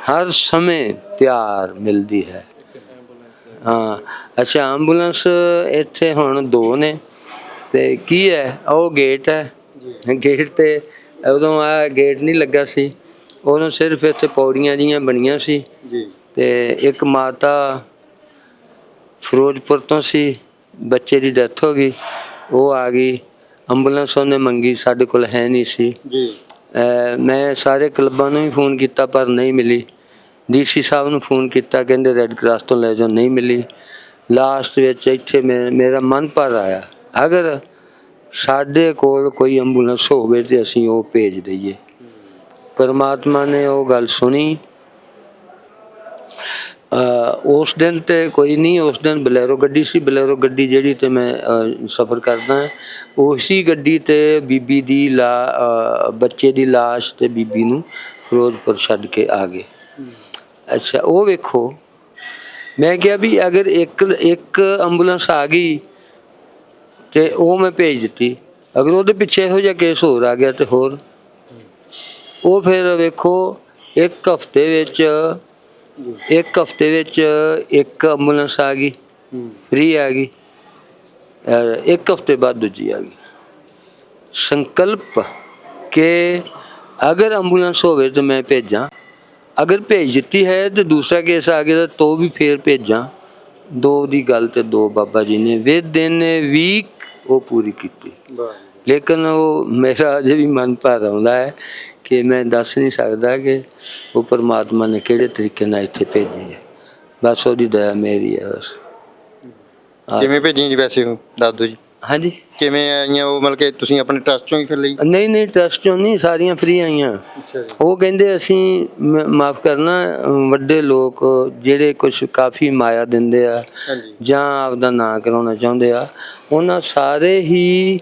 ਹਰ ਸਮੇਂ ਤਿਆਰ ਮਿਲਦੀ ਹੈ। ਹਾਂ ਅੱਛਾ ਐਂਬੂਲੈਂਸ ਇੱਥੇ ਹੁਣ ਦੋ ਨੇ ਤੇ ਕੀ ਹੈ? ਉਹ ਗੇਟ ਹੈ। ਗੇਟ ਤੇ ਉਦੋਂ ਆ ਗੇਟ ਨਹੀਂ ਲੱਗਾ ਸੀ। ਉਦੋਂ ਸਿਰਫ ਇੱਥੇ ਪੌੜੀਆਂ ਜੀਆਂ ਬਣੀਆਂ ਸੀ। ਜੀ। ਤੇ ਇੱਕ ਮਾਤਾ ਫਿਰੋਜ਼ਪੁਰ ਤੋਂ ਸੀ ਬੱਚੇ ਦੀ ਡੈਥ ਹੋ ਗਈ। ਉਹ ਆ ਗਈ। ਐਂਬੂਲੈਂਸ ਉਹਨੇ ਮੰਗੀ ਸਾਡੇ ਕੋਲ ਹੈ ਨਹੀਂ ਸੀ। ਜੀ। ਮੈਂ ਸਾਰੇ ਕਲੱਬਾਂ ਨੂੰ ਵੀ ਫੋਨ ਕੀਤਾ ਪਰ ਨਹੀਂ ਮਿਲੀ। ਡੀਸੀ ਸਾਹਿਬ ਨੂੰ ਫੋਨ ਕੀਤਾ ਕਹਿੰਦੇ ਰੈੱਡ ਕਰਾਸ ਤੋਂ ਲੈ ਜਾਓ ਨਹੀਂ ਮਿਲੀ। ਲਾਸਟ ਵਿੱਚ ਇੱਥੇ ਮੇਰਾ ਮਨ ਪਰ ਆਇਆ। ਅਗਰ ਸਾਡੇ ਕੋਲ ਕੋਈ ਐਂਬੂਲੈਂਸ ਹੋਵੇ ਤੇ ਅਸੀਂ ਉਹ ਭੇਜ ਦਈਏ। ਪਰਮਾਤਮਾ ਨੇ ਉਹ ਗੱਲ ਸੁਣੀ। ਉਸ ਦਿਨ ਤੇ ਕੋਈ ਨਹੀਂ ਉਸ ਦਿਨ ਬਲੈਰੋ ਗੱਡੀ ਸੀ। ਬਲੈਰੋ ਗੱਡੀ ਜਿਹੜੀ ਤੇ ਮੈਂ ਸਫ਼ਰ ਕਰਦਾ ਹਾਂ, ਗੱਡੀ ਤੇ ਬੀਬੀ ਦੀ ਲਾ ਬੱਚੇ ਦੀ ਲਾਸ਼ ਤੇ ਬੀਬੀ ਨੂੰ ਫਿਰੋਜ਼ਪੁਰ ਛੱਡ ਕੇ ਆ ਗਏ। ਅੱਛਾ ਉਹ ਵੇਖੋ। ਮੈਂ ਕਿਹਾ ਵੀ ਅਗਰ ਇੱਕ ਇੱਕ ਐਂਬੂਲੈਂਸ ਆ ਗਈ ਤੇ ਉਹ ਮੈਂ ਭੇਜ ਦਿੱਤੀ। ਅਗਰ ਉਹਦੇ ਪਿੱਛੇ ਇਹੋ ਜਿਹਾ ਕੇਸ ਹੋਰ ਆ ਗਿਆ ਤੇ ਹੋਰ ਉਹ ਫਿਰ ਵੇਖੋ ਇੱਕ ਹਫ਼ਤੇ ਵਿੱਚ ਇੱਕ ਹਫ਼ਤੇ ਵਿੱਚ ਇੱਕ ਐਂਬੂਲੈਂਸ ਆ ਗਈ ਫ੍ਰੀ ਆ ਗਈ ਇੱਕ ਹਫ਼ਤੇ ਬਾਅਦ ਦੂਜੀ ਆ ਗਈ। ਸੰਕਲਪ ਕਿ ਅਗਰ ਐਂਬੂਲੈਂਸ ਹੋਵੇ ਤਾਂ ਮੈਂ ਭੇਜਾਂ ਅਗਰ ਭੇਜ ਦਿੱਤੀ ਹੈ ਤੇ ਦੂਸਰਾ ਕੇਸ ਆ ਗਿਆ ਤਾਂ ਤੋ ਵੀ ਫੇਰ ਭੇਜਾਂ। ਦੋ ਦੀ ਗੱਲ ਤੇ ਦੋ ਬਾਬਾ ਜੀ ਨੇ ਵਿਦ ਇਨ ਵੀਕ ਉਹ ਪੂਰੀ ਕੀਤੀ। ਲੇਕਿਨ ਉਹ ਮੇਰਾ ਅਜੇ ਵੀ ਮਨ ਭਰ ਆਉਂਦਾ ਹੈ ਕਿ ਮੈਂ ਦੱਸ ਨਹੀਂ ਸਕਦਾ ਕਿ ਉਹ ਪਰਮਾਤਮਾ ਨੇ ਕਿਹੜੇ ਤਰੀਕੇ ਨਾਲ ਇੱਥੇ ਭੇਜੀ ਹੈ। ਬਸ ਉਹਦੀ ਦਇਆ ਮੇਰੀ ਹੈ ਬਸ। ਕਿਵੇਂ ਭੇਜੀਆਂ ਜੀ ਵੈਸੇ ਉਹ ਦੱਸ ਦਿਓ ਜੀ? ਹਾਂਜੀ। ਕਿਵੇਂ ਆਈਆਂ ਉਹ ਮਤਲਬ ਕਿ ਤੁਸੀਂ ਆਪਣੇ ਟਰਸਟ ਚੋਂ ਹੀ ਫਿਰ ਲਈ? ਨਹੀਂ ਨਹੀਂ ਟਰਸਟ ਚੋਂ ਨਹੀਂ ਸਾਰੀਆਂ ਫ੍ਰੀ ਆਈਆਂ। ਉਹ ਕਹਿੰਦੇ ਅਸੀਂ ਮਾਫ ਕਰਨਾ ਵੱਡੇ ਲੋਕ ਜਿਹੜੇ ਕੁਝ ਕਾਫੀ ਮਾਇਆ ਦਿੰਦੇ ਆ ਜਾਂ ਆਪਦਾ ਨਾਂ ਕਰਾਉਣਾ ਚਾਹੁੰਦੇ ਆ ਉਹਨਾਂ ਸਾਰੇ ਹੀ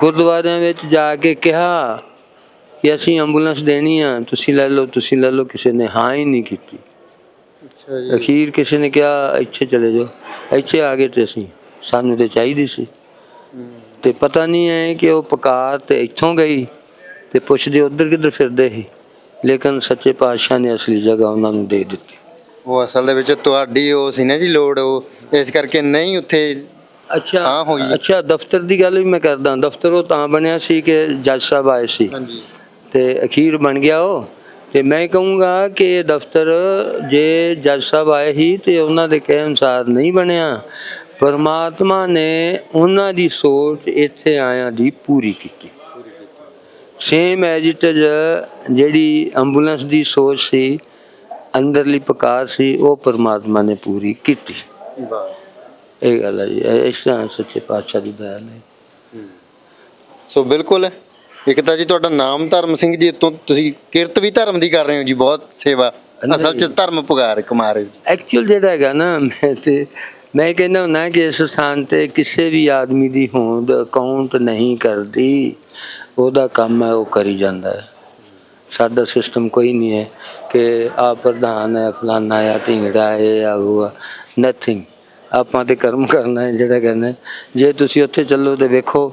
ਗੁਰਦੁਆਰਿਆਂ ਵਿੱਚ ਜਾ ਕੇ ਕਿਹਾ ਕਿ ਅਸੀਂ ਐਂਬੂਲੈਂਸ ਦੇਣੀ ਆ ਤੁਸੀਂ ਲੈ ਲਓ ਤੁਸੀਂ ਲੈ ਲਓ ਕਿਸੇ ਨੇ ਹਾਂ ਹੀ ਨਹੀਂ ਕੀਤੀ। ਅੱਛਾ ਜੀ। ਅਖੀਰ ਕਿਸੇ ਨੇ ਕਿਹਾ ਇੱਥੇ ਚਲੇ ਜਾਓ। ਇੱਥੇ ਆ ਗਏ ਤੇ ਅਸੀਂ ਸਾਨੂੰ ਤੇ ਚਾਹੀਦੀ ਸੀ। ਤੇ ਪਤਾ ਨਹੀਂ ਹੈ ਕਿ ਉਹ ਪਕਾਰ ਤੇ ਇੱਥੋਂ ਗਈ ਤੇ ਪੁੱਛਦੇ ਉਧਰ ਕਿੱਧਰ ਫਿਰਦੇ ਸੀ। ਲੇਕਿਨ ਸੱਚੇ ਪਾਤਸ਼ਾਹ ਨੇ ਅਸਲੀ ਜਗ੍ਹਾ ਉਹਨਾਂ ਨੂੰ ਦੇ ਦਿੱਤੀ। ਉਹ ਅਸਲ ਦੇ ਵਿੱਚ ਤੁਹਾਡੀ ਉਹ ਸੀ ਨਾ ਜੀ ਲੋੜ ਉਹ ਇਸ ਕਰਕੇ ਨਹੀਂ ਉੱਥੇ ਅੱਛਾ ਹਾਂ, ਹੋਈ। ਅੱਛਾ ਦਫ਼ਤਰ ਦੀ ਗੱਲ ਵੀ ਮੈਂ ਕਰਦਾ। ਦਫ਼ਤਰ ਉਹ ਤਾਂ ਬਣਿਆ ਸੀ ਕਿ ਜੱਜ ਸਾਹਿਬ ਆਏ ਸੀ। ਹਾਂਜੀ। ਤੇ ਅਖੀਰ ਬਣ ਗਿਆ ਉਹ। ਤੇ ਮੈਂ ਕਹੂੰਗਾ ਕਿ ਇਹ ਦਫ਼ਤਰ ਜੇ ਜੱਜ ਸਾਹਿਬ ਆਏ ਹੀ ਤੇ ਉਹਨਾਂ ਦੇ ਕਹੇ ਅਨੁਸਾਰ ਨਹੀਂ ਬਣਿਆ, ਪਰਮਾਤਮਾ ਨੇ ਉਹਨਾਂ ਦੀ ਸੋਚ ਇੱਥੇ ਆਇਆਂ ਦੀ ਪੂਰੀ ਕੀਤੀ। ਸੇਮ ਐਜ ਇਟ ਇਜ਼ ਜਿਹੜੀ ਐਂਬੂਲੈਂਸ ਦੀ ਸੋਚ ਸੀ, ਅੰਦਰਲੀ ਪਕਾਰ ਸੀ, ਉਹ ਪਰਮਾਤਮਾ ਨੇ ਪੂਰੀ ਕੀਤੀ। ਇਹ ਗੱਲ ਹੈ ਜੀ, ਇਸ ਤਰ੍ਹਾਂ ਸੱਚੇ ਪਾਤਸ਼ਾਹ ਦੀ ਦਇਆ ਨੇ ਸੋ ਬਿਲਕੁਲ ਇੱਕ ਤਾਂ ਜੀ ਤੁਹਾਡਾ ਨਾਮ ਧਰਮ ਸਿੰਘ ਜੀ ਤੋਂ ਤੁਸੀਂ ਕਿਰਤ ਵੀ ਧਰਮ ਦੀ ਕਰ ਰਹੇ ਹੋ ਜੀ ਬਹੁਤ ਸੇਵਾ। ਅਸਲ ਚ ਧਰਮ ਪੁਗਾਰ ਕਮਾ ਰਹੇ ਐਕਚੁਅਲ ਜਿਹੜਾ ਹੈਗਾ ਨਾ ਮੈਂ ਤੇ ਮੈਂ ਕਹਿੰਦਾ ਹੁੰਦਾ ਕਿ ਇਸ ਸਥਾਨ ਤੇ ਕਿਸੇ ਵੀ ਆਦਮੀ ਦੀ ਹੋਂਦ ਅਕਾਊਂਟ ਨਹੀਂ ਕਰਦੀ ਉਹਦਾ ਕੰਮ ਹੈ ਉਹ ਕਰੀ ਜਾਂਦਾ ਹੈ। ਸਾਡਾ ਸਿਸਟਮ ਕੋਈ ਨਹੀਂ ਹੈ ਕਿ ਆ ਪ੍ਰਧਾਨ ਹੈ ਫਲਾਨਾ ਹੈ ਢਿੰਗੜਾ ਹੈ ਜਾਂ ਉਹ ਨਥਿੰਗ ਆਪਾਂ ਤੇ ਕਰਮ ਕਰਨਾ ਹੈ ਜਿਹੜਾ ਕਹਿੰਦੇ ਨੇ। ਜੇ ਤੁਸੀਂ ਉੱਥੇ ਚੱਲੋ ਤੇ ਵੇਖੋ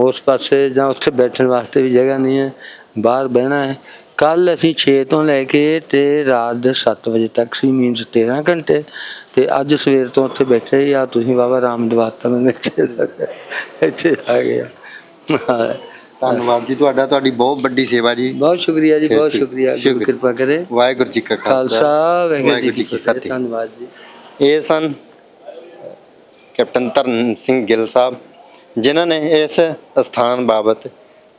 ਉਸ ਪਾਸੇ ਜਾਂ ਉੱਥੇ ਬੈਠਣ ਵਾਸਤੇ ਵੀ ਜਗ੍ਹਾ ਨਹੀਂ ਹੈ ਬਾਹਰ ਬਹਿਣਾ ਹੈ। ਕੱਲ ਅਸੀਂ 6 ਤੋਂ ਲੈ ਕੇ ਤੇ ਰਾਤ ਦੇ 7 ਵਜੇ ਤੱਕ ਸੀ ਮੀਨਸ 13 ਘੰਟੇ। ਤੇ ਅੱਜ ਸਵੇਰ ਤੋਂ ਉੱਥੇ ਬੈਠੇ ਆ ਤੁਸੀਂ ਬਾਬਾ ਰਾਮ ਦਵਾਤਾ ਮੈਨੂੰ ਇੱਥੇ ਇੱਥੇ ਆ ਗਿਆ। ਧੰਨਵਾਦ ਜੀ ਤੁਹਾਡਾ ਤੁਹਾਡੀ ਬਹੁਤ ਵੱਡੀ ਸੇਵਾ ਜੀ। ਬਹੁਤ ਸ਼ੁਕਰੀਆ ਜੀ ਬਹੁਤ ਸ਼ੁਕਰ- ਸ਼ੁਕਰੀਆ। ਗੁਰੂ। ਕਿਰਪਾ ਕਰੇ। ਵਾਹਿਗੁਰੂ ਜੀ ਕਾ ਖਾਲਸਾ। ਵਾਹਿਗੁਰੂ ਜੀ ਕੀ ਫਤਿਹ। ਧੰਨਵਾਦ ਜੀ। ਇਹ ਸਨ ਕੈਪਟਨ ਧਰਨ ਸਿੰਘ ਗਿੱਲ ਸਾਹਿਬ। ਜਿਨ੍ਹਾਂ ਨੇ ਇਸ ਸਥਾਨ ਬਾਬਤ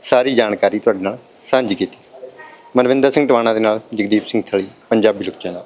ਸਾਰੀ ਜਾਣਕਾਰੀ ਤੁਹਾਡੇ ਨਾਲ ਸਾਂਝੀ ਕੀਤੀ। ਮਨਵਿੰਦਰ ਸਿੰਘ ਟਵਾਣਾ ਦੇ ਨਾਲ ਜਗਦੀਪ ਸਿੰਘ ਥਲੀ, ਪੰਜਾਬੀ ਲੋਕ ਚੈਨਲ।